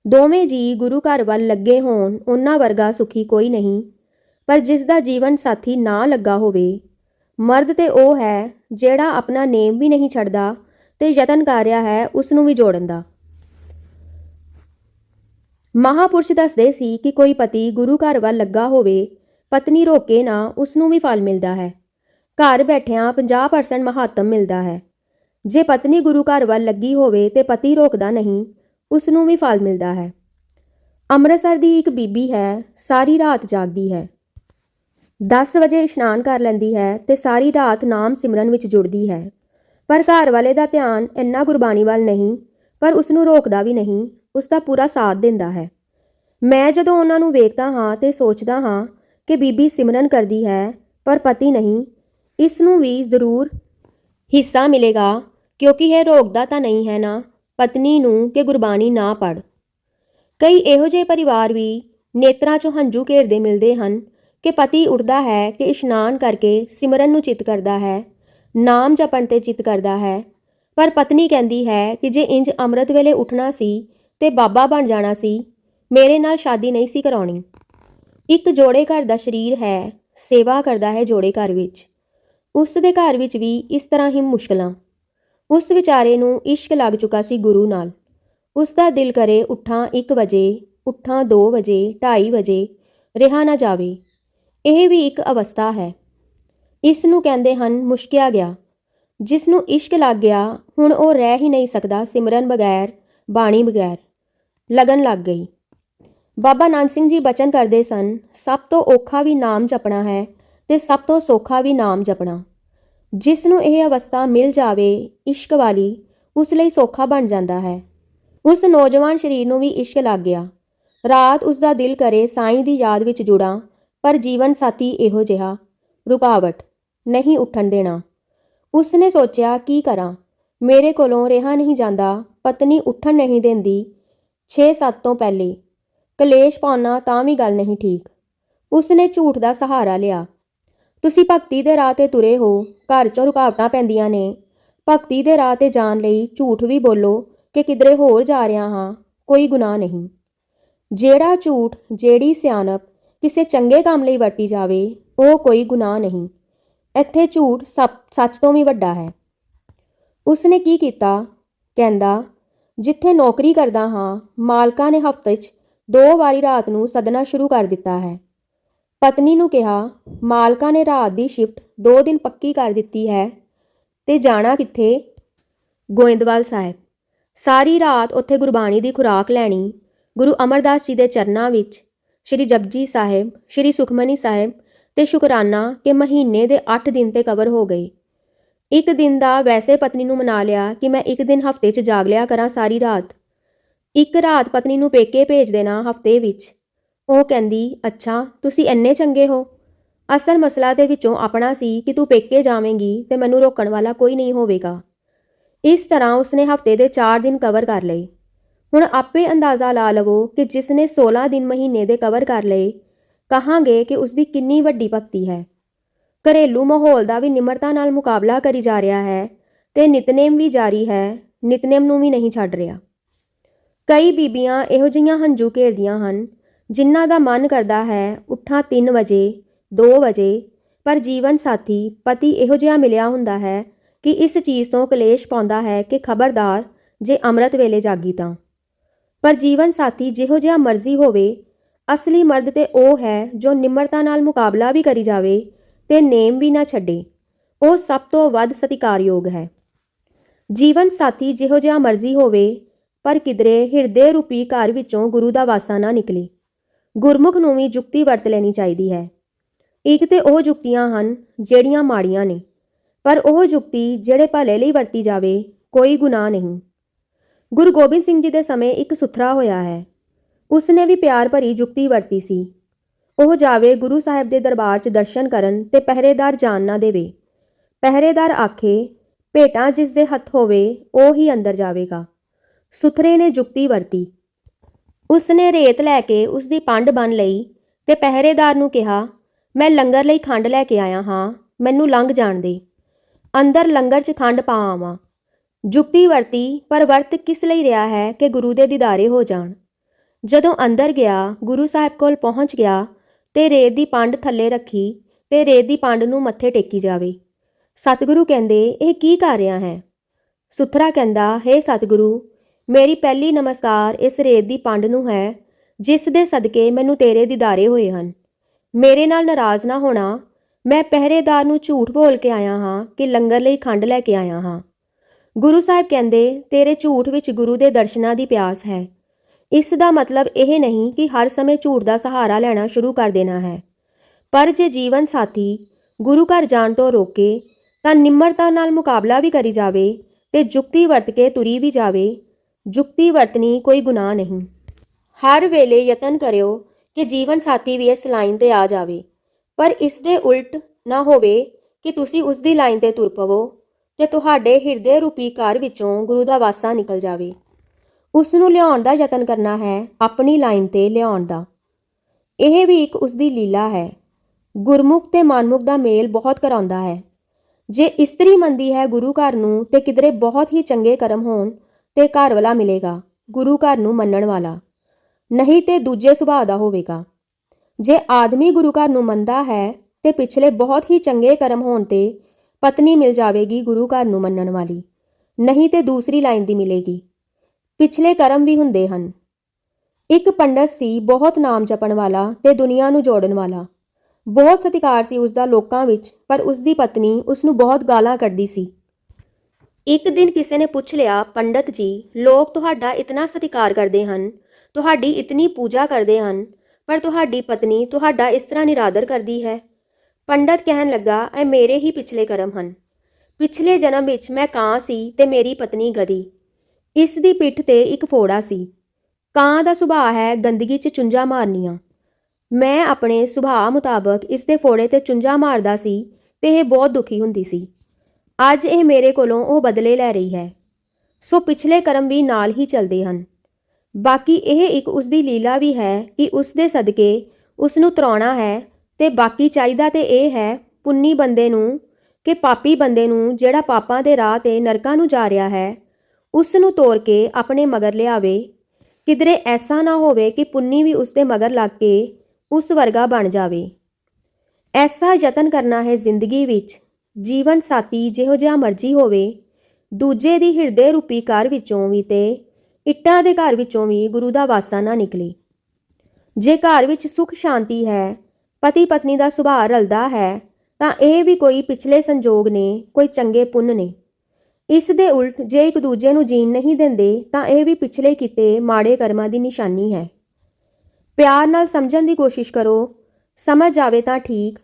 ਦੋਵੇਂ ਜੀ ਗੁਰੂ ਘਰ ਵੱਲ ਲੱਗੇ ਹੋਣ ਉਹਨਾਂ ਵਰਗਾ ਸੁਖੀ ਕੋਈ ਨਹੀਂ। ਪਰ ਜਿਸ ਦਾ ਜੀਵਨ ਸਾਥੀ ਨਾ ਲੱਗਾ ਹੋਵੇ, ਮਰਦ ਤੇ ਉਹ ਹੈ ਜਿਹੜਾ ਆਪਣਾ ਨੇਮ ਵੀ ਨਹੀਂ ਛੱਡਦਾ ਤੇ ਯਤਨ ਕਰ ਰਿਹਾ ਹੈ ਉਸ ਨੂੰ ਵੀ ਜੋੜਨ ਦਾ। ਮਹਾਪੁਰਸ਼ ਦੱਸਦੇ ਸੀ ਕਿ ਕੋਈ ਪਤੀ ਗੁਰੂ ਘਰ ਵੱਲ ਲੱਗਾ ਹੋਵੇ, ਪਤਨੀ ਰੋਕੇ ਨਾ ਉਸ ਨੂੰ ਵੀ ਫਲ ਮਿਲਦਾ ਹੈ। ਘਰ ਬੈਠਿਆਂ 50% ਮਹਾਤਮ ਮਿਲਦਾ ਹੈ। ਜੇ ਪਤਨੀ ਗੁਰੂ ਘਰ ਵੱਲ ਲੱਗੀ ਹੋਵੇ ਤੇ ਪਤੀ ਰੋਕਦਾ ਨਹੀਂ ਉਸ ਨੂੰ ਵੀ ਫਲ ਮਿਲਦਾ ਹੈ। ਅੰਮ੍ਰਿਤਸਰ ਦੀ ਇੱਕ ਬੀਬੀ ਹੈ, ਸਾਰੀ ਰਾਤ ਜਾਗਦੀ ਹੈ। 10 ਵਜੇ ਇਸ਼ਨਾਨ ਕਰ ਲੈਂਦੀ ਹੈ ਤੇ ਸਾਰੀ ਰਾਤ ਨਾਮ ਸਿਮਰਨ ਵਿੱਚ ਜੁੜਦੀ ਹੈ। ਪਰ ਘਰ ਵਾਲੇ ਦਾ ਧਿਆਨ ਇੰਨਾ ਗੁਰਬਾਣੀ ਵੱਲ ਨਹੀਂ, ਪਰ ਉਸ ਨੂੰ ਰੋਕਦਾ ਵੀ ਨਹੀਂ ਉਸ ਦਾ ਪੂਰਾ ਸਾਥ ਦਿੰਦਾ ਹੈ। ਮੈਂ ਜਦੋਂ ਉਹਨਾਂ ਨੂੰ ਵੇਖਦਾ ਹਾਂ ਤੇ ਸੋਚਦਾ ਹਾਂ ਕਿ ਬੀਬੀ ਸਿਮਰਨ ਕਰਦੀ ਹੈ, ਪਰ ਪਤੀ ਨਹੀਂ ਇਸ ਨੂੰ ਵੀ ਜ਼ਰੂਰ ਹਿੱਸਾ ਮਿਲੇਗਾ, ਕਿਉਂਕਿ ਇਹ ਰੋਕਦਾ ਤਾਂ ਨਹੀਂ ਹੈ ਨਾ, ਪਤਨੀ ਨੂੰ ਕਿ ਗੁਰਬਾਣੀ ਨਾ ਪੜ ਕਈ ਇਹੋ ਜਿਹੇ ਪਰਿਵਾਰ ਵੀ ਨੇਤਰਾਂ 'ਚੋਂ ਹੰਝੂ ਘੇਰਦੇ ਮਿਲਦੇ ਹਨ ਕਿ ਪਤੀ ਉੱਠਦਾ ਹੈ ਕਿ ਇਸ਼ਨਾਨ ਕਰਕੇ ਸਿਮਰਨ ਨੂੰ ਚਿੱਤ ਕਰਦਾ ਹੈ। ਨਾਮ ਜਪਣ ਤੇ ਚਿੱਤ ਕਰਦਾ ਹੈ। ਪਰ ਪਤਨੀ ਕਹਿੰਦੀ ਹੈ ਕਿ ਜੇ ਇੰਜ ਅੰਮ੍ਰਿਤ ਵੇਲੇ ਉੱਠਣਾ ਸੀ ਤੇ ਬਾਬਾ ਬਣ ਜਾਣਾ ਸੀ, ਮੇਰੇ ਨਾਲ ਸ਼ਾਦੀ ਨਹੀਂ ਸੀ ਕਰਾਉਣੀ। ਇੱਕ ਜੋੜੇ ਘਰ ਦਾ ਸ਼ਰੀਰ ਹੈ, ਸੇਵਾ ਕਰਦਾ ਹੈ ਜੋੜੇ ਘਰ ਵਿੱਚ। ਉਸ ਦੇ ਘਰ ਵਿੱਚ ਵੀ ਇਸ ਤਰ੍ਹਾਂ ਹੀ ਮੁਸ਼ਕਲਾਂ। ਉਸ ਵਿਚਾਰੇ ਨੂੰ ਇਸ਼ਕ ਲੱਗ ਚੁੱਕਾ ਸੀ ਗੁਰੂ ਨਾਲ। ਉਸ ਦਾ ਦਿਲ ਕਰੇ ਉੱਠਾਂ 1 ਵਜੇ, ਉੱਠਾਂ 2 ਵਜੇ 2:30 ਵਜੇ, ਰਿਹਾ ਨਾ ਜਾਵੇ। ਇਹ ਵੀ ਇੱਕ ਅਵਸਥਾ ਹੈ। ਇਸ ਨੂੰ ਕਹਿੰਦੇ ਹਨ ਮੁਸ਼ਕਿਆ ਗਿਆ। ਜਿਸ ਨੂੰ ਇਸ਼ਕ ਲੱਗ ਗਿਆ, ਹੁਣ ਉਹ ਰਹਿ ਹੀ ਨਹੀਂ ਸਕਦਾ ਸਿਮਰਨ ਬਗੈਰ, ਬਾਣੀ ਬਗੈਰ। ਲਗਨ ਲੱਗ ਗਈ। ਬਾਬਾ ਨਾਨਕ ਸਿੰਘ ਜੀ ਬਚਨ ਕਰਦੇ ਸਨ, ਸਭ ਤੋਂ ਔਖਾ ਵੀ ਨਾਮ ਜਪਣਾ ਹੈ ਤੇ ਸਭ ਤੋਂ ਸੌਖਾ ਵੀ ਨਾਮ ਜਪਣਾ। ਜਿਸ ਨੂੰ ਇਹ ਅਵਸਥਾ ਮਿਲ ਜਾਵੇ, ਇਸ਼ਕ ਵਾਲੀ, ਉਸ ਲਈ ਸੌਖਾ ਬਣ ਜਾਂਦਾ ਹੈ। ਉਸ ਨੌਜਵਾਨ ਸ਼ਰੀਰ ਨੂੰ ਵੀ ਇਸ਼ਕ ਲੱਗ ਗਿਆ। ਰਾਤ ਉਸ ਦਾ ਦਿਲ ਕਰੇ ਸਾਈਂ ਦੀ ਯਾਦ ਵਿੱਚ ਜੁੜਾਂ, ਪਰ ਜੀਵਨ ਸਾਥੀ ਇਹੋ ਜਿਹਾ। ਰੁਕਾਵਟ। ਨਹੀਂ ਉੱਠਣ ਦੇਣਾ। ਉਸ ਨੇ ਸੋਚਿਆ, ਕੀ ਕਰਾਂ? ਮੇਰੇ ਕੋਲੋਂ ਰਿਹਾ ਨਹੀਂ ਜਾਂਦਾ। ਪਤਨੀ ਉੱਠਣ ਨਹੀਂ ਦਿੰਦੀ। 6-7 ਤੋਂ ਪਹਿਲੇ। ਕਲੇਸ਼ ਪਾਉਣਾ ਤਾਂ ਵੀ ਗੱਲ ਨਹੀਂ ਠੀਕ। ਉਸ ਨੇ ਝੂਠ ਦਾ ਸਹਾਰਾ ਲਿਆ। ਤੁਸੀਂ ਭਗਤੀ ਦੇ ਰਾਹ ਤੇ ਤੁਰੇ ਹੋ। ਘਰ 'ਚੋਂ ਰੁਕਾਵਟਾਂ ਪੈਂਦੀਆਂ ਨੇ। ਭਗਤੀ ਦੇ ਰਾਹ ਤੇ ਜਾਣ ਲਈ ਝੂਠ ਵੀ ਬੋਲੋ ਕਿ ਕਿਧਰੇ ਹੋਰ ਜਾ ਰਿਹਾ ਹਾਂ, ਕੋਈ ਗੁਨਾਹ ਨਹੀਂ। ਜਿਹੜਾ ਝੂਠ, ਜਿਹੜੀ ਸਿਆਣਪ ਕਿਸੇ ਚੰਗੇ ਕੰਮ ਲਈ ਵਰਤੀ ਜਾਵੇ, ਉਹ ਕੋਈ ਗੁਨਾਹ ਨਹੀਂ। ਇੱਥੇ ਝੂਠ ਸੱਪ- ਸੱਚ ਤੋਂ ਵੀ ਵੱਡਾ ਹੈ। ਉਸਨੇ ਕੀ ਕੀਤਾ? ਕਹਿੰਦਾ, ਜਿੱਥੇ ਨੌਕਰੀ ਕਰਦਾ ਹਾਂ, ਮਾਲਕਾਂ ਨੇ ਹਫ਼ਤੇ 'ਚ ਦੋ ਵਾਰੀ ਰਾਤ ਨੂੰ ਸਦਨਾ ਸ਼ੁਰੂ ਕਰ ਦਿੱਤਾ ਹੈ। ਪਤਨੀ ਨੂੰ ਕਿਹਾ, ਮਾਲਕਾਂ ਨੇ ਰਾਤ ਦੀ ਸ਼ਿਫਟ ਦੋ ਦਿਨ ਪੱਕੀ ਕਰ ਦਿੱਤੀ ਹੈ, ਤੇ ਜਾਣਾ ਕਿੱਥੇ? ਗੋਇੰਦਵਾਲ ਸਾਹਿਬ। ਸਾਰੀ ਰਾਤ ਉੱਥੇ ਗੁਰਬਾਣੀ ਦੀ ਖੁਰਾਕ ਲੈਣੀ, ਗੁਰੂ ਅਮਰਦਾਸ ਜੀ ਦੇ ਚਰਨਾਂ ਵਿੱਚ, ਸ਼੍ਰੀ ਜਪਜੀ ਸਾਹਿਬ, ਸ਼੍ਰੀ ਸੁਖਮਨੀ ਸਾਹਿਬ ਤੇ ਸ਼ੁਕਰਾਨਾ ਕਿ ਮਹੀਨੇ ਦੇ 8 ਦਿਨ ਤੇ ਕਵਰ ਹੋ ਗਏ ਇੱਕ ਦਿਨ ਦਾ ਵੈਸੇ ਪਤਨੀ ਨੂੰ ਮਨਾ ਲਿਆ ਕਿ ਮੈਂ ਇੱਕ ਦਿਨ ਹਫ਼ਤੇ 'ਚ ਜਾਗ ਲਿਆ ਕਰਾਂ ਸਾਰੀ ਰਾਤ। ਇੱਕ ਰਾਤ ਪਤਨੀ ਨੂੰ ਪੇਕੇ ਭੇਜ ਦੇਣਾ ਹਫ਼ਤੇ ਵਿੱਚ। ਉਹ ਕਹਿੰਦੀ, ਅੱਛਾ, ਤੁਸੀਂ ਇੰਨੇ ਚੰਗੇ ਹੋ। ਅਸਲ ਮਸਲਾ ਦੇ ਵਿੱਚੋਂ ਆਪਣਾ ਸੀ ਕਿ ਤੂੰ ਪੇਕੇ ਜਾਵੇਂਗੀ ਤੇ ਮੈਨੂੰ ਰੋਕਣ ਵਾਲਾ ਕੋਈ ਨਹੀਂ ਹੋਵੇਗਾ। ਇਸ ਤਰ੍ਹਾਂ ਉਸਨੇ ਹਫ਼ਤੇ ਦੇ 4 ਦਿਨ ਕਵਰ ਕਰ ਲਏ। ਹੁਣ ਆਪੇ ਅੰਦਾਜ਼ਾ ਲਾ ਲਵੋ ਕਿ ਜਿਸ ਨੇ 16 ਦਿਨ ਮਹੀਨੇ ਦੇ ਕਵਰ ਕਰ ਲਏ ਕਹਾਂਗੇ ਕਿ ਉਸ ਦੀ ਕਿੰਨੀ ਵੱਡੀ ਭਗਤੀ ਹੈ। ਘਰੇਲੂ ਮਾਹੌਲ ਦਾ ਵੀ ਨਿਮਰਤਾ ਨਾਲ ਮੁਕਾਬਲਾ ਕਰੀ ਜਾ ਰਿਹਾ ਹੈ ਤੇ ਨਿਤਨੇਮ ਵੀ ਜਾਰੀ ਹੈ, ਨਿਤਨੇਮ ਨੂੰ ਵੀ ਨਹੀਂ ਛੱਡ ਰਿਹਾ। ਕਈ ਬੀਬੀਆਂ ਇਹੋ ਜਿਹੀਆਂ ਹੰਝੂ ਘੇਰਦੀਆਂ ਹਨ, ਜਿਨ੍ਹਾਂ ਦਾ ਮਨ ਕਰਦਾ ਹੈ, ਉੱਠਾਂ 3 ਵਜੇ 2 ਵਜੇ, ਪਰ ਜੀਵਨ ਸਾਥੀ ਪਤੀ ਇਹੋ ਜਿਹਾ ਮਿਲਿਆ ਹੁੰਦਾ ਹੈ ਕਿ ਇਸ ਚੀਜ਼ ਤੋਂ ਕਲੇਸ਼ ਪਾਉਂਦਾ ਹੈ ਕਿ ਖਬਰਦਾਰ ਜੇ ਅੰਮ੍ਰਿਤ ਵੇਲੇ ਜਾਗੀ ਤਾਂ। ਪਰ ਜੀਵਨ ਸਾਥੀ ਜਿਹੋ ਜਿਹਾ ਮਰਜ਼ੀ ਹੋਵੇ ਅਸਲੀ ਮਰਦ ਤੇ ਉਹ ਹੈ ਜੋ ਨਿਮਰਤਾ ਨਾਲ ਮੁਕਾਬਲਾ ਵੀ ਕਰੀ ਜਾਵੇ ਤੇ ਨੇਮ ਵੀ ਨਾ ਛੱਡੇ। ਉਹ ਸਭ ਤੋਂ ਵੱਧ ਸਤਿਕਾਰਯੋਗ ਹੈ। ਜੀਵਨ ਸਾਥੀ ਜਿਹੋ ਜਿਹਾ ਮਰਜ਼ੀ ਹੋਵੇ, ਪਰ ਕਿਧਰੇ ਹਿਰਦੇ ਰੂਪੀ ਘਰ ਵਿੱਚੋਂ ਗੁਰੂ ਦਾ ਵਾਸਾ ਨਾ ਨਿਕਲੇ। ਗੁਰਮੁਖ ਨੂੰ ਵੀ ਜੁਗਤੀ ਵਰਤ ਲੈਣੀ ਚਾਹੀਦੀ ਹੈ। ਇੱਕ ਤੇ ਉਹ ਜੁਗਤੀਆਂ ਹਨ ਜਿਹੜੀਆਂ ਮਾੜੀਆਂ ਨੇ, ਪਰ ਉਹ ਜੁਗਤੀ ਜਿਹੜੇ ਭਲੇ ਲਈ ਵਰਤੀ ਜਾਵੇ, ਕੋਈ ਗੁਨਾਹ ਨਹੀਂ। ਗੁਰੂ ਗੋਬਿੰਦ ਸਿੰਘ ਜੀ ਦੇ ਸਮੇਂ ਇੱਕ ਸੁਥਰਾ ਹੋਇਆ ਹੈ। ਉਸ ਨੇ ਵੀ ਪਿਆਰ ਭਰੀ ਜੁਗਤੀ ਵਰਤੀ ਸੀ। ਉਹ ਜਾਵੇ ਗੁਰੂ ਸਾਹਿਬ ਦੇ ਦਰਬਾਰ 'ਚ ਦਰਸ਼ਨ ਕਰਨ ਤੇ ਪਹਿਰੇਦਾਰ ਜਾਣ ਨਾ ਦੇਵੇ। ਪਹਿਰੇਦਾਰ ਆਖੇ, ਭੇਟਾਂ ਜਿਸ ਦੇ ਹੱਥ ਹੋਵੇ, ਉਹ ਹੀ ਅੰਦਰ ਜਾਵੇਗਾ। ਸੁਥਰੇ ਨੇ ਜੁਗਤੀ ਵਰਤੀ। ਉਸ ਨੇ ਰੇਤ ਲੈ ਕੇ ਉਸ ਦੀ ਪੰਡ ਬੰਨ ਲਈ ਤੇ ਪਹਿਰੇਦਾਰ ਨੂੰ ਕਿਹਾ, ਮੈਂ ਲੰਗਰ ਲਈ ਖੰਡ ਲੈ ਕੇ ਆਇਆ ਹਾਂ, ਮੈਨੂੰ ਲੰਘ ਜਾਣ ਦੇ। ਅੰਦਰ ਲੰਗਰ 'ਚ ਖੰਡ ਪਾ ਆਵਾਂ। ਜੁਗਤੀ ਵਰਤੀ, ਪਰ ਵਰਤ ਕਿਸ ਲਈ ਰਿਹਾ ਹੈ ਕਿ ਗੁਰੂ ਦੇ ਦੀਦਾਰੇ ਹੋ ਜਾਣ? ਜਦੋਂ ਅੰਦਰ ਗਿਆ, ਗੁਰੂ ਸਾਹਿਬ ਕੋਲ ਪਹੁੰਚ ਗਿਆ ਤੇ ਰੇਤ ਦੀ ਪੰਡ ਥੱਲੇ ਰੱਖੀ ਤੇ ਰੇਤ ਦੀ ਪੰਡ ਨੂੰ ਮੱਥੇ ਟੇਕੀ ਜਾਵੇ। ਸਤਿਗੁਰੂ ਕਹਿੰਦੇ, ਇਹ ਕੀ ਕਰ ਰਿਹਾ ਹੈ? ਸੁਥਰਾ ਕਹਿੰਦਾ, ਹੈ ਸਤਿਗੁਰੂ, ਮੇਰੀ ਪਹਿਲੀ ਨਮਸਕਾਰ ਇਸ ਰੇਤ ਦੀ ਪੰਡ ਨੂੰ ਹੈ, ਜਿਸ ਦੇ ਸਦਕੇ ਮੈਨੂੰ ਤੇਰੇ ਦੀਦਾਰੇ ਹੋਏ ਹਨ। ਮੇਰੇ ਨਾਲ ਨਾਰਾਜ਼ ਨਾ ਹੋਣਾ। ਮੈਂ ਪਹਿਰੇਦਾਰ ਨੂੰ ਝੂਠ ਬੋਲ ਕੇ ਆਇਆ ਹਾਂ ਕਿ ਲੰਗਰ ਲਈ ਖੰਡ ਲੈ ਕੇ ਆਇਆ ਹਾਂ। ਗੁਰੂ ਸਾਹਿਬ ਕਹਿੰਦੇ, ਤੇਰੇ ਝੂਠ ਵਿੱਚ ਗੁਰੂ ਦੇ ਦਰਸ਼ਨਾਂ ਦੀ ਪਿਆਸ ਹੈ। ਇਸ ਦਾ ਮਤਲਬ ਇਹ ਨਹੀਂ ਕਿ ਹਰ ਸਮੇਂ ਝੂਠ ਦਾ ਸਹਾਰਾ ਲੈਣਾ ਸ਼ੁਰੂ ਕਰ ਦੇਣਾ ਹੈ। ਪਰ ਜੇ ਜੀਵਨ ਸਾਥੀ ਗੁਰੂ ਘਰ ਜਾਣ ਤੋਂ ਰੋਕੇ ਤਾਂ ਨਿਮਰਤਾ ਨਾਲ ਮੁਕਾਬਲਾ ਵੀ ਕਰੀ ਜਾਵੇ ਤੇ ਜੁਕਤੀ ਵਰਤ ਕੇ ਤੁਰੀ ਵੀ ਜਾਵੇ ਜੁਕਤੀ ਵਰਤਨੀ ਕੋਈ ਗੁਨਾਹ ਨਹੀਂ। ਹਰ ਵੇਲੇ ਯਤਨ ਕਰਿਓ ਕਿ ਜੀਵਨ ਸਾਥੀ ਵੀ ਇਸ ਲਾਈਨ ਤੇ ਆ ਜਾਵੇ। ਪਰ ਇਸ ਦੇ ਉਲਟ ਨਾ ਹੋਵੇ ਕਿ ਤੁਸੀਂ ਉਸ ਦੀ ਲਾਈਨ ਤੇ ਤੁਰ ਪਵੋ ਤੇ ਤੁਹਾਡੇ ਹਿਰਦੇ ਰੂਪੀ ਘਰ ਵਿੱਚੋਂ ਗੁਰੂ ਦਾ ਵਾਸਾ ਨਿਕਲ ਜਾਵੇ। ਉਸ ਨੂੰ ਲਿਆਉਣ ਦਾ ਯਤਨ ਕਰਨਾ ਹੈ, ਆਪਣੀ ਲਾਈਨ ਤੇ ਲਿਆਉਣ ਦਾ। ਇਹ ਵੀ ਇੱਕ ਉਸ ਦੀ ਲੀਲਾ ਹੈ। ਗੁਰਮੁਖ ਤੇ ਮਨਮੁਖ ਦਾ ਮੇਲ ਬਹੁਤ ਕਰਾਉਂਦਾ ਹੈ। ਜੇ ਇਸਤਰੀ ਮੰਦੀ ਹੈ ਗੁਰੂ ਘਰ ਨੂੰ ਤੇ ਕਿਧਰੇ ਬਹੁਤ ਹੀ ਚੰਗੇ ਕਰਮ ਹੋਣ ਤੇ ਘਰ ਵਾਲਾ ਮਿਲੇਗਾ, ਗੁਰੂ ਘਰ ਨੂੰ ਮੰਨਣ ਵਾਲਾ। ਨਹੀਂ ਤੇ ਦੂਜੇ ਸੁਭਾਅ ਦਾ ਹੋਵੇਗਾ। ਜੇ ਆਦਮੀ ਗੁਰੂ ਘਰ ਨੂੰ ਮੰਨਦਾ ਹੈ ਤੇ ਪਿਛਲੇ ਬਹੁਤ ਹੀ ਚੰਗੇ ਕਰਮ ਹੋਣ ਤੇ ਪਤਨੀ ਮਿਲ ਜਾਵੇਗੀ ਗੁਰੂ ਘਰ ਨੂੰ ਮੰਨਣ ਵਾਲੀ। ਨਹੀਂ ਤੇ ਦੂਸਰੀ ਲਾਈਨ ਦੀ ਮਿਲੇਗੀ। ਪਿਛਲੇ ਕਰਮ ਵੀ ਹੁੰਦੇ ਹਨ। ਇੱਕ ਪੰਡਤ ਸੀ ਬਹੁਤ ਨਾਮ ਜਪਣ ਵਾਲਾ ਤੇ ਦੁਨੀਆ ਨੂੰ ਜੋੜਨ ਵਾਲਾ। ਬਹੁਤ ਸਤਿਕਾਰ ਸੀ ਉਸ ਦਾ ਲੋਕਾਂ ਵਿੱਚ, ਪਰ ਉਸ ਦੀ ਪਤਨੀ ਉਸ ਨੂੰ ਬਹੁਤ ਗਾਲਾਂ ਕੱਢਦੀ ਸੀ। ਇੱਕ ਦਿਨ ਕਿਸੇ ਨੇ ਪੁੱਛ ਲਿਆ, ਪੰਡਤ ਜੀ, ਲੋਕ ਤੁਹਾਡਾ ਇਤਨਾ ਸਤਿਕਾਰ ਕਰਦੇ ਹਨ, ਤੁਹਾਡੀ ਇਤਨੀ ਪੂਜਾ ਕਰਦੇ ਹਨ, ਪਰ ਤੁਹਾਡੀ ਪਤਨੀ ਤੁਹਾਡਾ ਇਸ ਤਰ੍ਹਾਂ ਨਿਰਾਦਰ ਕਰਦੀ ਹੈ। ਪੰਡਤ ਕਹਿਣ ਲੱਗਾ, ਇਹ ਮੇਰੇ ਹੀ ਪਿਛਲੇ ਕਰਮ ਹਨ। ਪਿਛਲੇ ਜਨਮ ਵਿੱਚ ਮੈਂ ਕਾਂ ਸੀ ਤੇ ਮੇਰੀ ਪਤਨੀ ਗਧੀ ਇਸ ਦੀ ਪਿੱਠ ਤੇ ਇੱਕ ਫੋੜਾ ਸੀ। ਕਾਂ ਦਾ ਸੁਭਾਅ ਹੈ ਗੰਦਗੀ 'ਚ ਚੁੰਝਾਂ ਮਾਰਨੀਆਂ। ਮੈਂ ਆਪਣੇ ਸੁਭਾਅ ਮੁਤਾਬਕ ਇਸ ਦੇ ਫੋੜੇ ਤੇ ਚੁੰਝਾ ਮਾਰਦਾ ਸੀ ਤੇ ਇਹ ਬਹੁਤ ਦੁਖੀ ਹੁੰਦੀ ਸੀ। ਅੱਜ ਇਹ ਮੇਰੇ ਕੋਲੋਂ ਉਹ ਬਦਲੇ ਲੈ ਰਹੀ ਹੈ। ਸੋ ਪਿਛਲੇ ਕਰਮ ਵੀ ਨਾਲ ਹੀ ਚੱਲਦੇ ਹਨ। ਬਾਕੀ ਇਹ ਇੱਕ ਉਸ ਦੀ ਲੀਲਾ ਵੀ ਹੈ ਕਿ ਉਸ ਦੇ ਸਦਕੇ ਉਸ ਨੂੰ ਤਰਾਉਣਾ ਹੈ ਤੇ ਬਾਕੀ ਚਾਹੀਦਾ ਤੇ ਇਹ ਹੈ ਪੁੰਨੀ ਬੰਦੇ ਨੂੰ ਕਿ ਪਾਪੀ ਬੰਦੇ ਨੂੰ ਜਿਹੜਾ ਪਾਪਾਂ ਦੇ ਰਾਹ ਤੇ ਨਰਕਾਂ ਨੂੰ ਜਾ ਰਿਹਾ ਹੈ ਉਸ ਨੂੰ ਤੋੜ ਕੇ ਆਪਣੇ ਮਗਰ ਲਿਆਵੇ। ਕਿਧਰੇ ਐਸਾ ਨਾ ਹੋਵੇ ਕਿ ਪੁੰਨੀ ਵੀ ਉਸ ਦੇ ਮਗਰ ਲੱਗ ਕੇ ਉਸ ਵਰਗਾ ਬਣ ਜਾਵੇ। ਐਸਾ ਯਤਨ ਕਰਨਾ ਹੈ ਜ਼ਿੰਦਗੀ ਵਿੱਚ। ਜੀਵਨ ਸਾਥੀ ਜਿਹੋ ਜਿਹਾ ਮਰਜ਼ੀ ਹੋਵੇ, ਦੂਜੇ ਦੀ ਹਿਰਦੇ ਰੂਪੀ ਘਰ ਵਿੱਚੋਂ ਵੀ ਤੇ ਇੱਟਾਂ ਦੇ ਘਰ ਵਿੱਚੋਂ ਵੀ ਗੁਰੂ ਦਾ ਵਾਸਾ ਨਾ ਨਿਕਲੇ। ਜੇ ਘਰ ਵਿੱਚ ਸੁਖ ਸ਼ਾਂਤੀ ਹੈ, ਪਤੀ ਪਤਨੀ ਦਾ ਸੁਭਾਅ ਰਲਦਾ ਹੈ, ਤਾਂ ਇਹ ਵੀ ਕੋਈ ਪਿਛਲੇ ਸੰਜੋਗ ਨੇ, ਕੋਈ ਚੰਗੇ ਪੁੰਨ ਨੇ। ਇਸ ਦੇ ਉਲਟ, ਜੇ ਇੱਕ ਦੂਜੇ ਨੂੰ ਜੀਣ ਨਹੀਂ ਦਿੰਦੇ, ਤਾਂ ਇਹ ਵੀ ਪਿਛਲੇ ਕੀਤੇ ਮਾੜੇ ਕਰਮਾਂ ਦੀ ਨਿਸ਼ਾਨੀ ਹੈ। ਪਿਆਰ ਨਾਲ ਸਮਝਣ ਦੀ ਕੋਸ਼ਿਸ਼ ਕਰੋ। ਸਮਝ ਆਵੇ ਤਾਂ ਠੀਕ,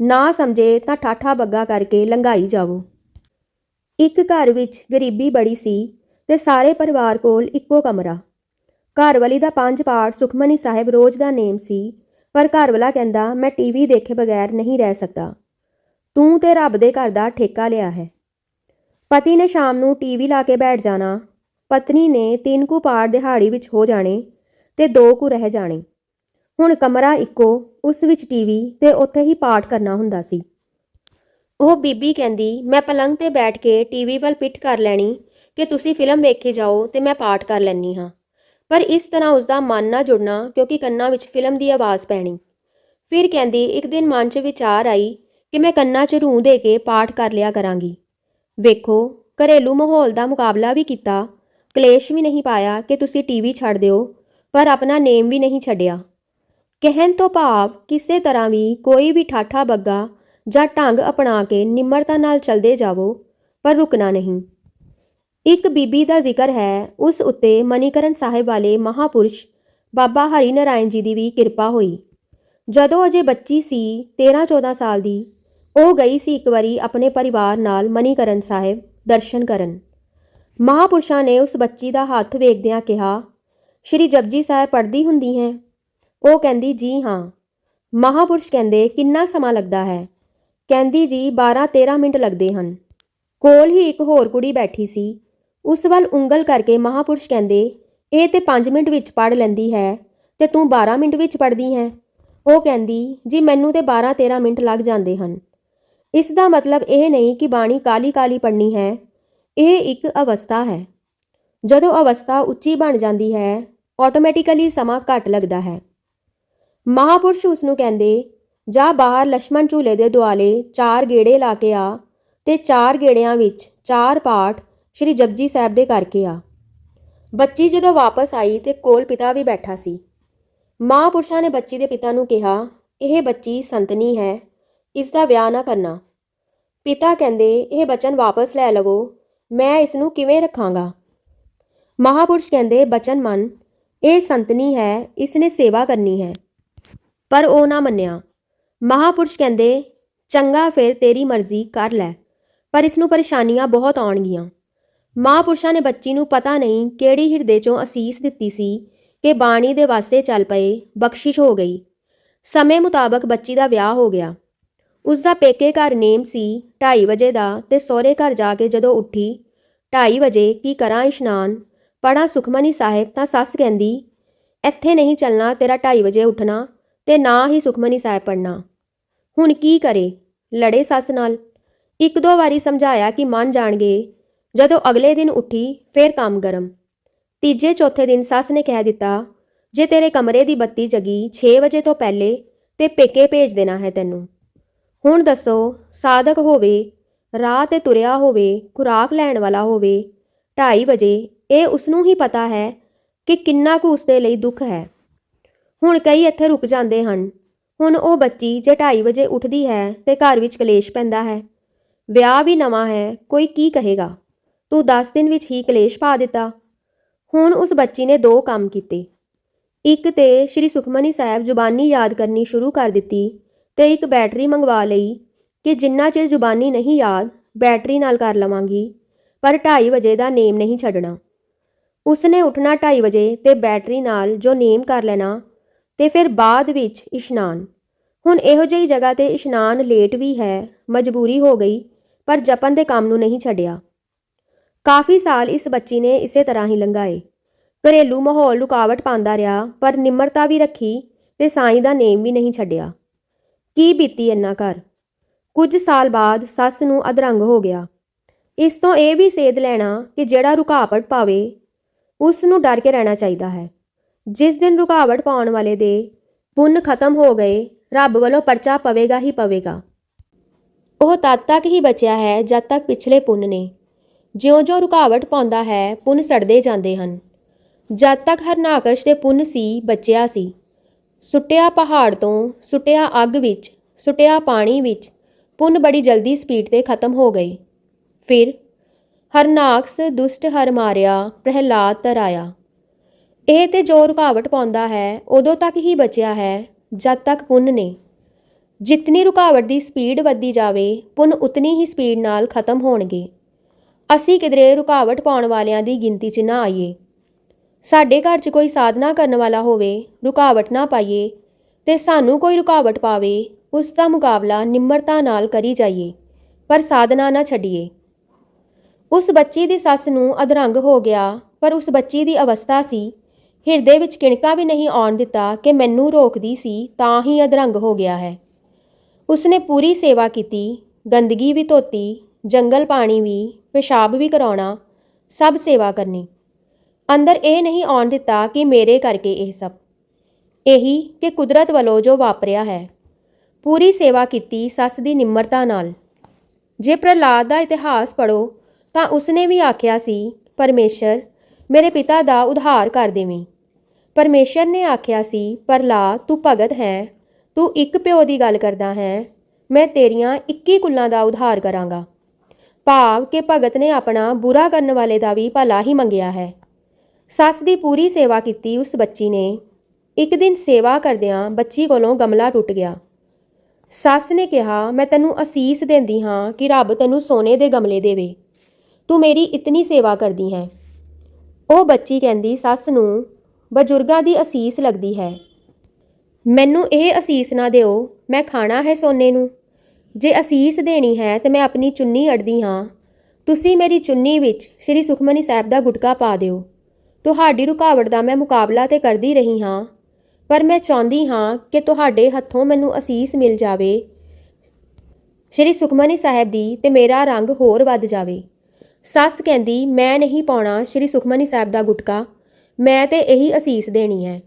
ਨਾ ਸਮਝੇ ਤਾਂ ਠਾਠਾ ਬੱਗਾ ਕਰਕੇ ਲੰਘਾਈ ਜਾਵੋ। ਇੱਕ ਘਰ ਵਿੱਚ ਗਰੀਬੀ ਬੜੀ ਸੀ ਤੇ ਸਾਰੇ ਪਰਿਵਾਰ ਕੋਲ ਇੱਕੋ ਕਮਰਾ। ਘਰਵਾਲੀ ਦਾ ਪੰਜ ਪਾਠ ਸੁਖਮਨੀ ਸਾਹਿਬ ਰੋਜ਼ ਦਾ ਨੇਮ ਸੀ, ਪਰ ਘਰ ਵਾਲਾ ਕਹਿੰਦਾ, ਮੈਂ ਟੀਵੀ ਦੇਖੇ ਬਗੈਰ ਨਹੀਂ ਰਹਿ ਸਕਦਾ। ਤੂੰ ਤੇ ਰੱਬ ਦੇ ਘਰ ਦਾ ਠੇਕਾ ਲਿਆ ਹੈ। ਪਤੀ ਨੇ ਸ਼ਾਮ ਨੂੰ ਟੀਵੀ ਲਾ ਕੇ ਬੈਠ ਜਾਣਾ। ਪਤਨੀ ਨੇ ਤਿੰਨ ਕੁ ਪਾਠ ਦਿਹਾੜੀ ਵਿੱਚ ਹੋ ਜਾਣੇ ਤੇ ਦੋ ਕੁ ਰਹਿ ਜਾਣੇ। ਹੁਣ ਕਮਰਾ ਇੱਕੋ, ਉਸ ਵਿੱਚ ਟੀਵੀ ਤੇ ਉੱਥੇ ਹੀ ਪਾਠ ਕਰਨਾ ਹੁੰਦਾ ਸੀ। ਉਹ ਬੀਬੀ ਕਹਿੰਦੀ, ਮੈਂ ਪਲੰਗ ਤੇ ਬੈਠ ਕੇ ਟੀਵੀ ਵੱਲ ਪਿੱਠ ਕਰ ਲੈਣੀ ਕਿ ਤੁਸੀਂ ਫਿਲਮ ਵੇਖੇ ਜਾਓ ਤੇ ਮੈਂ ਪਾਠ ਕਰ ਲੈਣੀ ਹਾਂ। ਪਰ ਇਸ ਤਰ੍ਹਾਂ ਉਸ ਦਾ ਮਨ ਨਾ ਜੁੜਨਾ ਕਿਉਂਕਿ ਕੰਨਾਂ ਵਿੱਚ ਫਿਲਮ ਦੀ ਆਵਾਜ਼ ਪੈਣੀ। ਫਿਰ ਕਹਿੰਦੀ, ਇੱਕ ਦਿਨ ਮਨ 'ਚ ਵਿਚਾਰ ਆਈ ਕਿ ਮੈਂ ਕੰਨਾਂ 'ਚ ਰੂੰ ਦੇ ਕੇ ਪਾਠ ਕਰ ਲਿਆ ਕਰਾਂਗੀ। ਵੇਖੋ, ਘਰੇਲੂ ਮਾਹੌਲ ਦਾ ਮੁਕਾਬਲਾ ਵੀ ਕੀਤਾ। ਕਲੇਸ਼ ਵੀ ਨਹੀਂ ਪਾਇਆ ਕਿ ਤੁਸੀਂ ਟੀਵੀ ਛੱਡ ਦਿਓ, ਪਰ ਆਪਣਾ ਨੇਮ ਵੀ ਨਹੀਂ ਛੱਡਿਆ। ਕਹਿਣ ਤੋਂ ਭਾਵ ਕਿਸੇ ਤਰ੍ਹਾਂ ਵੀ ਕੋਈ ਵੀ ਠਾਠਾ ਬੱਗਾ ਜਾਂ ਢੰਗ ਅਪਣਾ ਕੇ ਨਿਮਰਤਾ ਨਾਲ ਚੱਲਦੇ ਜਾਵੋ, ਪਰ ਰੁਕਣਾ ਨਹੀਂ। ਇੱਕ ਬੀਬੀ ਦਾ ਜ਼ਿਕਰ ਹੈ, ਉਸ ਉੱਤੇ ਮਨੀਕਰਨ ਸਾਹਿਬ ਵਾਲੇ ਮਹਾਪੁਰਸ਼ ਬਾਬਾ ਹਰੀ ਨਾਰਾਇਣ ਜੀ ਦੀ ਵੀ ਕਿਰਪਾ ਹੋਈ। ਜਦੋਂ ਅਜੇ ਬੱਚੀ ਸੀ 13-14 ਸਾਲ ਦੀ ਉਹ ਗਈ ਸੀ ਇੱਕ ਵਾਰੀ ਆਪਣੇ ਪਰਿਵਾਰ ਨਾਲ ਮਨੀਕਰਨ ਸਾਹਿਬ ਦਰਸ਼ਨ ਕਰਨ। ਮਹਾਪੁਰਸ਼ਾਂ ਨੇ ਉਸ ਬੱਚੀ ਦਾ ਹੱਥ ਵੇਖਦਿਆਂ ਕਿਹਾ, ਸ਼੍ਰੀ ਜਪਜੀ ਸਾਹਿਬ ਪੜ੍ਹਦੀ ਹੁੰਦੀ ਹੈ? ਉਹ ਕਹਿੰਦੀ, ਜੀ ਹਾਂ। ਮਹਾਪੁਰਸ਼ ਕਹਿੰਦੇ, ਕਿੰਨਾ ਸਮਾਂ ਲੱਗਦਾ ਹੈ? ਕਹਿੰਦੀ, ਜੀ 12-13 ਮਿੰਟ ਲੱਗਦੇ ਹਨ। ਕੋਲ ਹੀ ਇੱਕ ਹੋਰ ਕੁੜੀ ਬੈਠੀ ਸੀ। ਉਸ ਵੱਲ ਉਂਗਲ ਕਰਕੇ ਮਹਾਪੁਰਸ਼ ਕਹਿੰਦੇ, ਇਹ ਤੇ 5 ਮਿੰਟ ਵਿੱਚ ਪੜ੍ਹ ਲੈਂਦੀ ਹੈ ਤੇ ਤੂੰ 12 ਮਿੰਟ ਵਿੱਚ ਪੜ੍ਹਦੀ ਹੈ। ਉਹ ਕਹਿੰਦੀ, ਜੀ, ਮੈਨੂੰ ਤੇ 12-13 ਮਿੰਟ ਲੱਗ ਜਾਂਦੇ ਹਨ। ਇਸ ਦਾ ਮਤਲਬ ਇਹ ਨਹੀਂ ਕਿ ਬਾਣੀ ਕਾਲੀ ਕਾਲੀ ਪੜਨੀ ਹੈ। ਇਹ ਇੱਕ ਅਵਸਥਾ ਹੈ। ਜਦੋਂ ਅਵਸਥਾ ਉੱਚੀ ਬਣ ਜਾਂਦੀ ਹੈ ਆਟੋਮੈਟਿਕਲੀ ਸਮਾਂ ਘਟ ਲੱਗਦਾ ਹੈ। ਮਹਾਪੁਰਸ਼ ਉਸ ਨੂੰ ਕਹਿੰਦੇ, ਜਾ ਬਾਹਰ ਲక్ష్మణ ਝੂਲੇ ਦੇ ਦੁਆਲੇ ਚਾਰ ਗੇੜੇ ਲਾ ਕੇ ਆ ਤੇ ਚਾਰ ਗੇੜਿਆਂ ਵਿੱਚ ਚਾਰ ਪਾਠ ਸ੍ਰੀ ਜਪਜੀ ਸਾਹਿਬ ਦੇ ਕਰਕੇ ਆ। ਬੱਚੀ ਜਦੋਂ ਵਾਪਸ ਆਈ ਤੇ ਕੋਲ ਪਿਤਾ ਵੀ ਬੈਠਾ ਸੀ। ਮਹਾਂਪੁਰਸ਼ਾਂ ਨੇ ਬੱਚੀ ਦੇ ਪਿਤਾ ਨੂੰ ਕਿਹਾ, ਇਹ ਬੱਚੀ ਸੰਤਨੀ ਹੈ ਇਸ ਦਾ ਵਿਆਹ ਨਾ ਕਰਨਾ। ਪਿਤਾ ਕਹਿੰਦੇ, ਇਹ ਬਚਨ ਵਾਪਸ ਲੈ ਲਵੋ, ਮੈਂ ਇਸ ਨੂੰ ਕਿਵੇਂ ਰੱਖਾਂਗਾ? ਮਹਾਪੁਰਸ਼ ਕਹਿੰਦੇ, ਬਚਨ ਮਨ, ਇਹ ਸੰਤਨੀ ਹੈ ਇਸ ਨੇ ਸੇਵਾ ਕਰਨੀ ਹੈ। ਪਰ ਉਹ ਨਾ ਮੰਨਿਆ। ਮਹਾਪੁਰਸ਼ ਕਹਿੰਦੇ, ਚੰਗਾ ਫਿਰ ਤੇਰੀ ਮਰਜ਼ੀ, ਕਰ ਲੈ, ਪਰ ਇਸ ਨੂੰ ਪਰੇਸ਼ਾਨੀਆਂ ਬਹੁਤ ਆਉਣਗੀਆਂ। ਮਹਾਪੁਰਸ਼ਾਂ ਨੇ ਬੱਚੀ ਨੂੰ ਪਤਾ ਨਹੀਂ ਕਿਹੜੀ ਹਿਰਦੇ ਚੋਂ ਅਸੀਸ ਦਿੱਤੀ ਸੀ ਕਿ ਬਾਣੀ ਦੇ ਵਾਸਤੇ ਚੱਲ ਪਏ, ਬਖਸ਼ਿਸ਼ ਹੋ ਗਈ। ਸਮੇਂ ਮੁਤਾਬਕ ਬੱਚੀ ਦਾ ਵਿਆਹ ਹੋ ਗਿਆ। ਉਸ ਦਾ ਪੇਕੇ ਘਰ ਨੇਮ ਸੀ 2:30 ਵਜੇ ਦਾ ਤੇ ਸਹੁਰੇ ਘਰ ਜਾ ਕੇ ਜਦੋਂ ਉੱਠੀ 2:30 ਵਜੇ ਕੀ ਕਰਾਂ ਇਸ਼ਨਾਨ ਪੜਾ ਸੁਖਮਨੀ ਸਾਹਿਬ ਤਾਂ ਸੱਸ ਕਹਿੰਦੀ, ਇੱਥੇ ਨਹੀਂ ਚੱਲਣਾ, ਤੇਰਾ 2:30 ਵਜੇ ਉੱਠਣਾ ਤੇ ਨਾ ਹੀ ਸੁਖਮਨੀ ਸਾਹਿਬ ਪੜਨਾ ਹੁਣ ਕੀ ਕਰੇ? ਲੜੇ ਸੱਸ ਨਾਲ। ਇੱਕ ਦੋ ਵਾਰੀ ਸਮਝਾਇਆ ਕਿ ਮੰਨ ਜਾਣਗੇ। ਜਦੋਂ ਅਗਲੇ ਦਿਨ ਉੱਠੀ, ਫੇਰ ਕੰਮ ਗਰਮ। ਤੀਜੇ ਚੌਥੇ ਦਿਨ ਸੱਸ ਨੇ ਕਹਿ ਦਿੱਤਾ, ਜੇ ਤੇਰੇ ਕਮਰੇ ਦੀ ਬੱਤੀ ਜਗੀ 6 ਵਜੇ ਤੋਂ ਪਹਿਲੇ ਤੇ ਪੇਕੇ ਭੇਜ ਦੇਣਾ ਹੈ ਤੈਨੂੰ। ਹੁਣ ਦੱਸੋ, ਸਾਧਕ ਹੋਵੇ, ਰਾਹ ਤੇ ਤੁਰਿਆ ਹੋਵੇ, ਖੁਰਾਕ ਲੈਣ ਵਾਲਾ ਹੋਵੇ 2:30 ਵਜੇ ਇਹ ਉਸ ਨੂੰ ਹੀ ਪਤਾ ਹੈ ਕਿ ਕਿੰਨਾ ਕੁ ਉਸ ਦੇ ਲਈ ਦੁੱਖ ਹੈ। ਹੁਣ ਕਈ ਇੱਥੇ ਰੁਕ ਜਾਂਦੇ ਹਨ। ਹੁਣ ਉਹ ਬੱਚੀ ਜੇ 2:30 ਵਜੇ ਉੱਠਦੀ ਹੈ ਤੇ ਘਰ ਵਿੱਚ ਕਲੇਸ਼ ਪੈਂਦਾ ਹੈ। ਵਿਆਹ ਵੀ ਨਵਾਂ ਹੈ, ਕੋਈ ਕੀ ਕਹੇਗਾ? ਤੂੰ 10 ਦਿਨ ਵਿੱਚ ਹੀ ਕਲੇਸ਼ ਪਾ ਦਿੱਤਾ। ਹੁਣ ਉਸ ਬੱਚੀ ਨੇ ਦੋ ਕੰਮ ਕੀਤੇ। ਇੱਕ ਤੇ ਸ਼੍ਰੀ ਸੁਖਮਨੀ ਸਾਹਿਬ ਜ਼ੁਬਾਨੀ ਯਾਦ ਕਰਨੀ ਸ਼ੁਰੂ ਕਰ ਦਿੱਤੀ ਤੇ ਇੱਕ ਬੈਟਰੀ ਮੰਗਵਾ ਲਈ ਕਿ ਜਿੰਨਾ ਚਿਰ ਜ਼ੁਬਾਨੀ ਨਹੀਂ ਯਾਦ, ਬੈਟਰੀ ਨਾਲ ਕਰ ਲਵਾਂਗੀ, ਪਰ 2:30 ਵਜੇ ਦਾ ਨੇਮ ਨਹੀਂ ਛੱਡਣਾ। ਉਸਨੇ ਉੱਠਣਾ 2:30 ਵਜੇ ਤੇ ਬੈਟਰੀ ਨਾਲ ਜੋ ਨੇਮ ਕਰ ਲੈਣਾ ਤੇ ਫਿਰ ਬਾਅਦ ਵਿੱਚ ਇਸ਼ਨਾਨ। ਹੁਣ ਇਹੋ ਜਿਹੀ ਜਗ੍ਹਾ ਤੇ ਇਸ਼ਨਾਨ ਲੇਟ ਵੀ ਹੈ, ਮਜਬੂਰੀ ਹੋ ਗਈ, ਪਰ ਜਪਨ ਦੇ ਕੰਮ ਨੂੰ ਨਹੀਂ ਛੱਡਿਆ। ਕਾਫੀ ਸਾਲ ਇਸ ਬੱਚੀ ਨੇ ਇਸੇ ਤਰ੍ਹਾਂ ਹੀ ਲੰਘਾਏ। ਘਰੇਲੂ ਮਾਹੌਲ ਰੁਕਾਵਟ ਪਾਉਂਦਾ ਰਿਹਾ, ਪਰ ਨਿਮਰਤਾ ਵੀ ਰੱਖੀ ਤੇ ਸਾਈਂ ਦਾ ਨੇਮ ਵੀ ਨਹੀਂ ਛੱਡਿਆ। ਕੀ ਬੀਤੀ ਇੰਨਾ ਘਰ? ਕੁਝ ਸਾਲ ਬਾਅਦ ਸੱਸ ਨੂੰ ਅਧਰੰਗ ਹੋ ਗਿਆ। ਇਸ ਤੋਂ ਇਹ ਵੀ ਸੇਧ ਲੈਣਾ ਕਿ ਜਿਹੜਾ ਰੁਕਾਵਟ ਪਾਵੇ, ਉਸ ਨੂੰ ਡਰ ਕੇ ਰਹਿਣਾ ਚਾਹੀਦਾ ਹੈ। ਜਿਸ ਦਿਨ ਰੁਕਾਵਟ ਪਾਉਣ ਵਾਲੇ ਦੇ ਪੁੰਨ ਖਤਮ ਹੋ ਗਏ, ਰੱਬ ਵੱਲੋਂ ਪਰਚਾ ਪਵੇਗਾ ਹੀ ਪਵੇਗਾ। ਉਹ ਤਦ ਤੱਕ ਹੀ ਬਚਿਆ ਹੈ ਜਦ ਤੱਕ ਪਿਛਲੇ ਪੁੰਨ ਨੇ। ਜਿਉਂ-ਜਿਉਂ ਰੁਕਾਵਟ ਪਾਉਂਦਾ ਹੈ, ਪੁੰਨ ਸੜਦੇ ਜਾਂਦੇ ਹਨ। ਜਦ ਤੱਕ ਹਰਨਾਕਸ਼ ਦੇ ਪੁੰਨ ਸੀ, ਬਚਿਆ ਸੀ। ਸੁੱਟਿਆ ਪਹਾੜ ਤੋਂ, ਸੁੱਟਿਆ ਅੱਗ ਵਿੱਚ, ਸੁੱਟਿਆ ਪਾਣੀ ਵਿੱਚ, ਪੁੰਨ ਬੜੀ ਜਲਦੀ ਸਪੀਡ ਤੇ ਖਤਮ ਹੋ ਗਈ। ਫਿਰ ਹਰਨਾਕਸ ਦੁਸ਼ਟ ਹਰ ਮਾਰਿਆ, ਪ੍ਰਹਿਲਾਦ ਤਰਾਇਆ ਇਹ ਤੇ ਜੋ ਰੁਕਾਵਟ ਪਾਉਂਦਾ ਹੈ, ਉਦੋਂ ਤੱਕ ਹੀ ਬਚਿਆ ਹੈ, ਜਦ ਤੱਕ ਪੁੰਨ ਨੇ। ਜਿਤਨੀ ਰੁਕਾਵਟ ਦੀ ਸਪੀਡ ਵੱਧਦੀ ਜਾਵੇ, ਪੁੰਨ ਉਤਨੀ ਹੀ ਸਪੀਡ ਨਾਲ ਖਤਮ ਹੋਣਗੇ। ਅਸੀਂ ਕਿਧਰੇ ਰੁਕਾਵਟ ਪਾਉਣ ਵਾਲਿਆਂ ਦੀ ਗਿਣਤੀ 'ਚ ਨਾ ਆਈਏ। ਸਾਡੇ ਘਰ 'ਚ ਕੋਈ ਸਾਧਨਾ ਕਰਨ ਵਾਲਾ ਹੋਵੇ, ਰੁਕਾਵਟ ਨਾ ਪਾਈਏ ਤੇ ਸਾਨੂੰ ਕੋਈ ਰੁਕਾਵਟ ਪਾਵੇ, ਉਸ ਦਾ ਮੁਕਾਬਲਾ ਨਿਮਰਤਾ ਨਾਲ ਕਰੀ ਜਾਈਏ, ਪਰ ਸਾਧਨਾ ਨਾ ਛੱਡੀਏ। ਉਸ ਬੱਚੀ ਦੀ ਸੱਸ ਨੂੰ ਅਧਰੰਗ ਹੋ ਗਿਆ, ਪਰ ਉਸ ਬੱਚੀ ਦੀ ਅਵਸਥਾ ਸੀ। ਹਿਰਦੇ ਵਿੱਚ ਕਿਣਕਾ ਵੀ ਨਹੀਂ ਆਉਣ ਦਿੱਤਾ ਕਿ ਮੈਨੂੰ ਰੋਕਦੀ ਸੀ, ਤਾਂ ਹੀ ਅਧਰੰਗ ਹੋ ਗਿਆ ਹੈ। ਉਸਨੇ ਪੂਰੀ ਸੇਵਾ ਕੀਤੀ, ਗੰਦਗੀ ਵੀ ਧੋਤੀ, ਜੰਗਲ ਪਾਣੀ ਵੀ, ਪਿਸ਼ਾਬ ਵੀ ਕਰਾਉਣਾ, ਸਭ ਸੇਵਾ ਕਰਨੀ। ਅੰਦਰ ਇਹ ਨਹੀਂ ਆਉਣ ਦਿੱਤਾ ਕਿ ਮੇਰੇ ਕਰਕੇ ਇਹ ਸਭ। ਇਹੀ ਕਿ ਕੁਦਰਤ ਵੱਲੋਂ ਜੋ ਵਾਪਰਿਆ ਹੈ, ਪੂਰੀ ਸੇਵਾ ਕੀਤੀ ਸੱਸ ਦੀ ਨਿਮਰਤਾ ਨਾਲ। ਜੇ ਪ੍ਰਹਲਾਦ ਦਾ ਇਤਿਹਾਸ ਪੜੋ ਤਾਂ ਉਸਨੇ ਵੀ ਆਖਿਆ ਸੀ, ਪਰਮੇਸ਼ਰ, ਮੇਰੇ ਪਿਤਾ ਦਾ ਉਧਾਰ ਕਰ ਦੇਵੇਂ। ਪਰਮੇਸ਼ਰ ਨੇ ਆਖਿਆ ਸੀ ਪ੍ਰਹਲਾਦ ਤੂੰ ਭਗਤ ਹੈ, ਤੂੰ ਇੱਕ ਪਿਓ ਦੀ ਗੱਲ ਕਰਦਾ ਹੈ, ਮੈਂ ਤੇਰੀਆਂ 21 ਕੁੱਲਾਂ ਦਾ ਉਧਾਰ ਕਰਾਂਗਾ। ਭਾਵ ਕਿ ਭਗਤ ਨੇ ਆਪਣਾ ਬੁਰਾ ਕਰਨ ਵਾਲੇ ਦਾ ਵੀ ਭਲਾ ਹੀ ਮੰਗਿਆ ਹੈ। ਸੱਸ ਦੀ ਪੂਰੀ ਸੇਵਾ ਕੀਤੀ ਉਸ ਬੱਚੀ ਨੇ। ਇੱਕ ਦਿਨ ਸੇਵਾ ਕਰਦਿਆਂ ਬੱਚੀ ਕੋਲੋਂ ਗਮਲਾ ਟੁੱਟ ਗਿਆ। ਸੱਸ ਨੇ ਕਿਹਾ, ਮੈਂ ਤੈਨੂੰ ਅਸੀਸ ਦਿੰਦੀ ਹਾਂ ਕਿ ਰੱਬ ਤੈਨੂੰ ਸੋਨੇ ਦੇ ਗਮਲੇ ਦੇਵੇ। ਤੂੰ ਮੇਰੀ ਇਤਨੀ ਸੇਵਾ ਕਰਦੀ ਹੈ। ਉਹ ਬੱਚੀ ਕਹਿੰਦੀ, ਸੱਸ ਨੂੰ ਬਜ਼ੁਰਗਾਂ ਦੀ ਅਸੀਸ ਲੱਗਦੀ ਹੈ। ਮੈਨੂੰ ਇਹ ਅਸੀਸ ਨਾ ਦਿਓ, ਮੈਂ ਖਾਣਾ ਹੈ ਸੋਨੇ ਨੂੰ। ਜੇ ਅਸੀਸ ਦੇਣੀ ਹੈ ਤੇ ਮੈਂ ਆਪਣੀ ਚੁੰਨੀ ਅੜਦੀ ਹਾਂ। ਤੁਸੀਂ ਮੇਰੀ ਚੁੰਨੀ ਵਿੱਚ ਸ੍ਰੀ ਸੁਖਮਨੀ ਸਾਹਿਬ ਦਾ ਗੁਟਕਾ ਪਾ ਦਿਓ। ਤੁਹਾਡੀ ਰੁਕਾਵਟ ਦਾ ਮੈਂ ਮੁਕਾਬਲਾ ਤੇ ਕਰਦੀ ਰਹੀ ਹਾਂ, ਪਰ ਮੈਂ ਚਾਹੁੰਦੀ ਹਾਂ ਕਿ ਤੁਹਾਡੇ ਹੱਥੋਂ ਮੈਨੂੰ ਅਸੀਸ ਮਿਲ ਜਾਵੇ। ਸ੍ਰੀ ਸੁਖਮਨੀ ਸਾਹਿਬ ਦੀ ਤੇ ਮੇਰਾ ਰੰਗ ਹੋਰ ਵੱਧ ਜਾਵੇ। ਸੱਸ ਕਹਿੰਦੀ, ਮੈਂ ਨਹੀਂ ਪਾਉਣਾ ਸ੍ਰੀ ਸੁਖਮਨੀ ਸਾਹਿਬ ਦਾ ਗੁਟਕਾ, ਮੈਂ ਤੇ ਇਹੀ ਅਸੀਸ ਦੇਣੀ ਹੈ।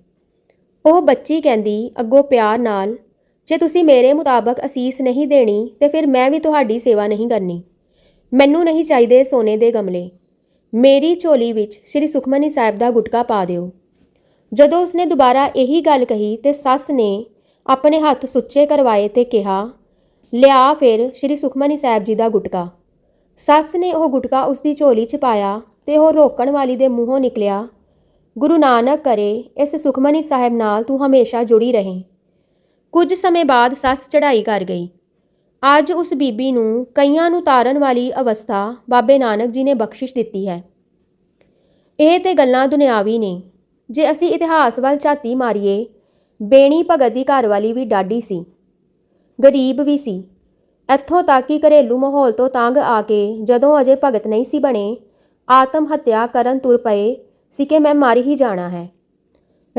ਉਹ ਬੱਚੀ ਕਹਿੰਦੀ, ਅੱਗੋਂ ਪਿਆਰ ਨਾਲ, ਜੇ ਤੁਸੀਂ ਮੇਰੇ ਮੁਤਾਬਕ ਅਸੀਸ ਨਹੀਂ ਦੇਣੀ, ਤੇ ਫਿਰ ਮੈਂ ਵੀ ਤੁਹਾਡੀ ਸੇਵਾ ਨਹੀਂ ਕਰਨੀ। ਮੈਨੂੰ ਨਹੀਂ ਚਾਹੀਦੇ ਸੋਨੇ ਦੇ ਗਮਲੇ। ਮੇਰੀ ਝੋਲੀ ਵਿੱਚ ਸ੍ਰੀ ਸੁਖਮਨੀ ਸਾਹਿਬ ਦਾ ਗੁਟਕਾ ਪਾ ਦਿਓ। ਜਦੋਂ ਉਸਨੇ ਦੁਬਾਰਾ ਇਹੀ ਗੱਲ ਕਹੀ ਤੇ ਸੱਸ ਨੇ ਆਪਣੇ ਹੱਥ ਸੁੱਚੇ ਕਰਵਾਏ ਤੇ ਕਿਹਾ, ਲਿਆ ਫਿਰ ਸ੍ਰੀ ਸੁਖਮਨੀ ਸਾਹਿਬ ਜੀ ਦਾ ਗੁਟਕਾ। ਸੱਸ ਨੇ ਉਹ ਗੁਟਕਾ ਉਸਦੀ ਝੋਲੀ 'ਚ ਪਾਇਆ ਤੇ ਉਹ ਰੋਕਣ ਵਾਲੀ ਦੇ ਮੂੰਹੋਂ ਨਿਕਲਿਆ, ਗੁਰੂ ਨਾਨਕ ਕਰੇ, ਇਸ ਸੁਖਮਨੀ ਸਾਹਿਬ ਨਾਲ ਤੂੰ ਹਮੇਸ਼ਾ ਜੁੜੀ ਰਹੇ। ਕੁਝ ਸਮੇਂ ਬਾਅਦ ਸੱਸ ਚੜ੍ਹਾਈ ਕਰ ਗਈ। ਅੱਜ ਉਸ ਬੀਬੀ ਨੂੰ ਕਈਆਂ ਨੂੰ ਤਾਰਨ ਵਾਲੀ ਅਵਸਥਾ ਬਾਬੇ ਨਾਨਕ ਜੀ ਨੇ ਬਖਸ਼ਿਸ਼ ਦਿੱਤੀ ਹੈ। ਇਹ ਤੇ ਗੱਲਾਂ ਦੁਨਿਆਵੀ ਨੇ। ਜੇ ਅਸੀਂ ਇਤਿਹਾਸ ਵੱਲ ਝਾਤੀ ਮਾਰੀਏ, ਬੇਣੀ ਭਗਤ ਦੀ ਘਰਵਾਲੀ ਵੀ ਡਾਢੀ ਸੀ। ਗਰੀਬ ਵੀ ਸੀ। ਇੱਥੋਂ ਤੱਕ ਕਿ ਘਰੇਲੂ ਮਾਹੌਲ ਤੋਂ ਤੰਗ ਆ ਕੇ ਜਦੋਂ ਅਜੇ ਭਗਤ ਨਹੀਂ ਸੀ ਬਣੇ, ਆਤਮ ਹੱਤਿਆ ਕਰਨ ਤੁਰ ਪਏ ਸੀ ਕਿ ਮੈਂ ਮਰ ਹੀ ਜਾਣਾ ਹੈ।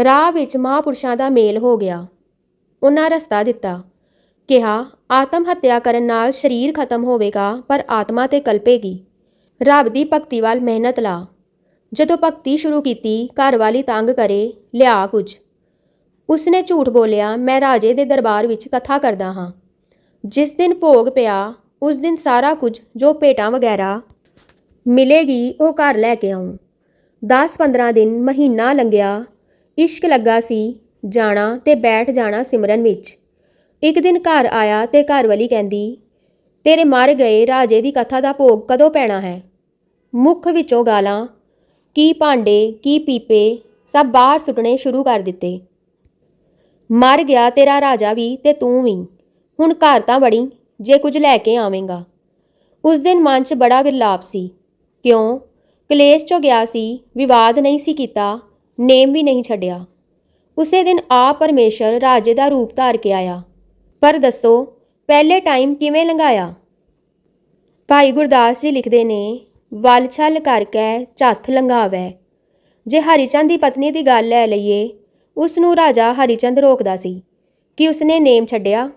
ਰਾਹ ਵਿੱਚ ਮਹਾਂਪੁਰਸ਼ਾਂ ਦਾ ਮੇਲ ਹੋ ਗਿਆ। ਉਹਨਾਂ ਰਸਤਾ ਦਿੱਤਾ। ਕਿਹਾ ਆਤਮ ਹੱਤਿਆ ਕਰਨ ਨਾਲ ਸਰੀਰ ਖਤਮ ਹੋਵੇਗਾ, ਪਰ ਆਤਮਾ ਤੇ ਕਲਪੇਗੀ। ਰੱਬ ਦੀ ਭਗਤੀ ਵੱਲ ਮਿਹਨਤ ਲਾ। ਜਦੋਂ ਭਗਤੀ ਸ਼ੁਰੂ ਕੀਤੀ, ਘਰ ਵਾਲੀ ਤੰਗ ਕਰੇ, ਲਿਆ ਕੁਝ। ਉਸਨੇ ਝੂਠ ਬੋਲਿਆ, ਮੈਂ ਰਾਜੇ ਦੇ ਦਰਬਾਰ ਵਿੱਚ ਕਥਾ ਕਰਦਾ ਹਾਂ। ਜਿਸ ਦਿਨ ਭੋਗ ਪਿਆ, ਉਸ ਦਿਨ ਸਾਰਾ ਕੁਝ, ਜੋ ਭੇਟਾਂ ਵਗੈਰਾ ਮਿਲੇਗੀ, ਉਹ ਘਰ ਲੈ ਕੇ ਆਉਂ 10-15 ਦਿਨ ਮਹੀਨਾ ਲੰਘਿਆ, ਇਸ਼ਕ ਲੱਗਾ ਸੀ ਜਾਣਾ ਤੇ ਬੈਠ ਜਾਣਾ ਸਿਮਰਨ ਵਿੱਚ। ਇੱਕ ਦਿਨ ਘਰ ਆਇਆ ਤੇ ਘਰ ਵਾਲੀ ਕਹਿੰਦੀ, ਤੇਰੇ ਮਰ ਗਏ ਰਾਜੇ ਦੀ ਕਥਾ ਦਾ ਭੋਗ ਕਦੋਂ ਪੈਣਾ ਹੈ? ਮੁੱਖ ਵਿੱਚੋਂ ਗਾਲਾਂ, ਕੀ ਭਾਂਡੇ, ਕੀ ਪੀਪੇ, ਸਭ ਬਾਹਰ ਸੁੱਟਣੇ ਸ਼ੁਰੂ ਕਰ ਦਿੱਤੇ। ਮਰ ਗਿਆ ਤੇਰਾ ਰਾਜਾ ਵੀ ਤੇ ਤੂੰ ਵੀ, ਹੁਣ ਘਰ ਤਾਂ ਵੜੀ, ਜੇ ਕੁਝ ਲੈ ਕੇ ਆਵੇਂਗਾ। ਉਸ ਦਿਨ ਮਨ 'ਚ ਬੜਾ ਵਿਰਲਾਪ ਸੀ। ਕਿਉਂ? ਕਲੇਸ਼ 'ਚੋਂ ਗਿਆ ਸੀ, ਵਿਵਾਦ ਨਹੀਂ ਸੀ ਕੀਤਾ, ਨੇਮ ਵੀ ਨਹੀਂ ਛੱਡਿਆ। ਉਸੇ ਦਿਨ ਆ ਪਰਮੇਸ਼ਰ ਰਾਜੇ ਦਾ ਰੂਪ ਧਾਰ ਕੇ ਆਇਆ। ਪਰ ਦੱਸੋ, ਪਹਿਲੇ ਟਾਈਮ ਕਿਵੇਂ ਲੰਘਾਇਆ? ਭਾਈ ਗੁਰਦਾਸ ਜੀ ਲਿਖਦੇ ਨੇ, ਵਲ ਛਲ ਕਰਕੇ ਝੱਥ ਲੰਘਾਵੈ। ਜੇ ਹਰੀਚੰਦ ਦੀ ਪਤਨੀ ਦੀ ਗੱਲ ਲੈ ਲਈਏ ਉਸ ਨੂੰ ਰਾਜਾ ਹਰੀਚੰਦ ਰੋਕਦਾ ਸੀ। ਕਿ ਉਸਨੇ ਨੇਮ ਛੱਡਿਆ?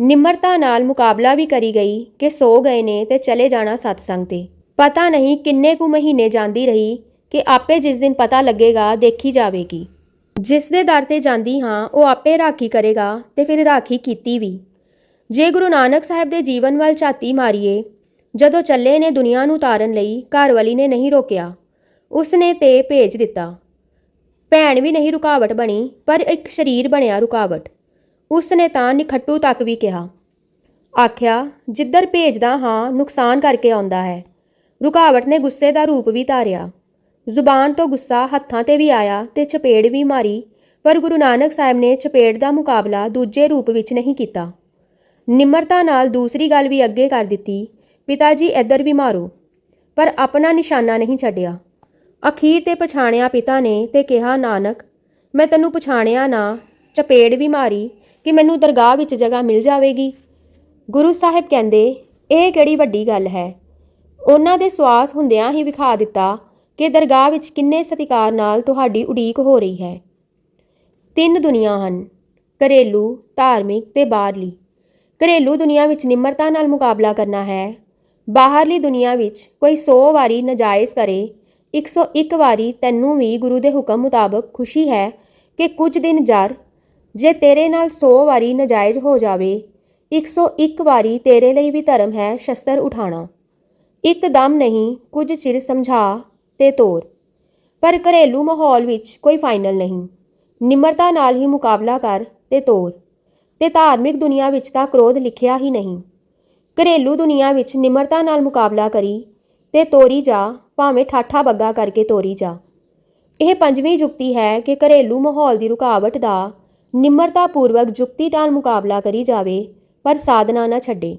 ਨਿਮਰਤਾ ਨਾਲ ਮੁਕਾਬਲਾ ਵੀ ਕਰੀ ਗਈ ਕਿ ਸੋ ਗਏ ਨੇ ਤੇ ਚਲੇ ਜਾਣਾ ਸਤਸੰਗ ਤੇ। ਪਤਾ ਨਹੀਂ ਕਿੰਨੇ ਕੁ ਮਹੀਨੇ ਜਾਂਦੀ ਰਹੀ ਕਿ ਆਪੇ ਜਿਸ ਦਿਨ ਪਤਾ ਲੱਗੇਗਾ ਦੇਖੀ ਜਾਵੇਗੀ। ਜਿਸ ਦੇ ਦਰ ਤੇ ਜਾਂਦੀ ਹਾਂ, ਉਹ ਆਪੇ ਰਾਖੀ ਕਰੇਗਾ ਤੇ ਫਿਰ ਰਾਖੀ ਕੀਤੀ ਵੀ। ਜੇ ਗੁਰੂ ਨਾਨਕ ਸਾਹਿਬ ਦੇ ਜੀਵਨ ਵੱਲ ਝਾਤੀ ਮਾਰੀਏ, ਜਦੋਂ ਚੱਲੇ ਨੇ ਦੁਨੀਆ ਨੂੰ ਤਾਰਨ ਲਈ ਘਰਵਾਲੀ ਨੇ ਨਹੀਂ ਰੋਕਿਆ। ਉਸ ਨੇ ਤੇ ਭੇਜ ਦਿੱਤਾ। ਭੈਣ ਵੀ ਨਹੀਂ ਰੁਕਾਵਟ ਬਣੀ, ਪਰ ਇੱਕ ਸਰੀਰ ਬਣਿਆ ਰੁਕਾਵਟ। ਉਸ ਨੇ ਤਾਂ ਨਿਖੱਟੂ ਤੱਕ ਵੀ ਕਿਹਾ। ਆਖਿਆ, ਜਿੱਧਰ ਭੇਜਦਾ ਹਾਂ, ਨੁਕਸਾਨ ਕਰਕੇ ਆਉਂਦਾ ਹੈ। ਰੁਕਾਵਟ ਨੇ ਗੁੱਸੇ ਦਾ ਰੂਪ ਵੀ ਧਾਰਿਆ। ਜ਼ੁਬਾਨ ਤੋਂ ਗੁੱਸਾ ਹੱਥਾਂ ਤੇ ਵੀ ਆਇਆ ਤੇ ਚਪੇੜ ਵੀ ਮਾਰੀ, ਪਰ ਗੁਰੂ ਨਾਨਕ ਸਾਹਿਬ ਨੇ ਚਪੇੜ ਦਾ ਮੁਕਾਬਲਾ ਦੂਜੇ ਰੂਪ ਵਿੱਚ ਨਹੀਂ ਕੀਤਾ। ਨਿਮਰਤਾ ਨਾਲ ਦੂਸਰੀ ਗੱਲ ਵੀ ਅੱਗੇ ਕਰ ਦਿੱਤੀ ਪਿਤਾ ਜੀ ਇੱਧਰ ਵੀ ਮਾਰੋ, ਪਰ ਆਪਣਾ ਨਿਸ਼ਾਨਾ ਨਹੀਂ ਛੱਡਿਆ। ਅਖੀਰ ਤੇ ਪਛਾਣਿਆ ਪਿਤਾ ਨੇ ਤੇ ਕਿਹਾ, ਨਾਨਕ, ਮੈਂ ਤੈਨੂੰ ਪਛਾਣਿਆ ਨਾ, ਚਪੇੜ ਵੀ ਮਾਰੀ ਕਿ ਮੈਨੂੰ ਦਰਗਾਹ ਵਿੱਚ ਜਗ੍ਹਾ ਮਿਲ ਜਾਵੇਗੀ? ਗੁਰੂ ਸਾਹਿਬ ਕਹਿੰਦੇ, ਇਹ ਕਿਹੜੀ ਵੱਡੀ ਗੱਲ ਹੈ? ਉਹਨਾਂ ਦੇ ਸਵਾਸ ਹੁੰਦਿਆਂ ਹੀ ਵਿਖਾ ਦਿੱਤਾ ਕਿ ਦਰਗਾਹ ਵਿੱਚ ਕਿੰਨੇ ਸਤਿਕਾਰ ਨਾਲ ਤੁਹਾਡੀ ਉਡੀਕ ਹੋ ਰਹੀ ਹੈ। ਤਿੰਨ ਦੁਨੀਆ ਹਨ, ਘਰੇਲੂ, ਧਾਰਮਿਕ ਤੇ ਬਾਹਰਲੀ। ਘਰੇਲੂ ਦੁਨੀਆ ਵਿੱਚ ਨਿਮਰਤਾ ਨਾਲ ਮੁਕਾਬਲਾ ਕਰਨਾ ਹੈ। ਬਾਹਰਲੀ ਦੁਨੀਆ ਵਿੱਚ ਕੋਈ 100 ਵਾਰੀ ਨਜਾਇਜ਼ ਕਰੇ 101 ਵਾਰੀ ਤੈਨੂੰ ਵੀ ਗੁਰੂ ਦੇ ਹੁਕਮ ਮੁਤਾਬਕ ਖੁਸ਼ੀ ਹੈ ਕਿ ਕੁਝ ਦਿਨ ਜਰ, ਜੇ ਤੇਰੇ ਨਾਲ 100 ਵਾਰੀ ਨਜਾਇਜ਼ ਹੋ ਜਾਵੇ 101 ਵਾਰੀ ਤੇਰੇ ਲਈ ਵੀ ਧਰਮ ਹੈ ਸ਼ਸਤਰ ਉਠਾਣਾ ਇੱਕਦਮ ਨਹੀਂ, ਕੁਝ ਚਿਰ ਸਮਝਾ ਤੇ ਤੋਰ। ਪਰ ਘਰੇਲੂ ਮਾਹੌਲ ਵਿੱਚ ਕੋਈ ਫਾਈਨਲ ਨਹੀਂ। ਨਿਮਰਤਾ ਨਾਲ ਹੀ ਮੁਕਾਬਲਾ ਕਰ ਤੇ ਤੋਰ। ਤੇ ਧਾਰਮਿਕ ਦੁਨੀਆ ਵਿੱਚ ਤਾਂ ਕ੍ਰੋਧ ਲਿਖਿਆ ਹੀ ਨਹੀਂ। ਘਰੇਲੂ ਦੁਨੀਆ ਵਿੱਚ ਨਿਮਰਤਾ ਨਾਲ ਮੁਕਾਬਲਾ ਕਰੀ ਤੇ ਤੋਰੀ ਜਾ, ਭਾਵੇਂ ਠਾਠਾ ਬੱਗਾ ਕਰਕੇ ਤੋਰੀ ਜਾ। ਇਹ ਪੰਜਵੀਂ ਜੁਗਤੀ ਹੈ ਕਿ ਘਰੇਲੂ ਮਾਹੌਲ ਦੀ ਰੁਕਾਵਟ ਦਾ ਨਿਮਰਤਾ ਪੂਰਵਕ ਜੁਗਤੀ ਨਾਲ ਮੁਕਾਬਲਾ ਕਰੀ ਜਾਵੇ, ਪਰ ਸਾਧਨਾ ਨਾ ਛੱਡੇ।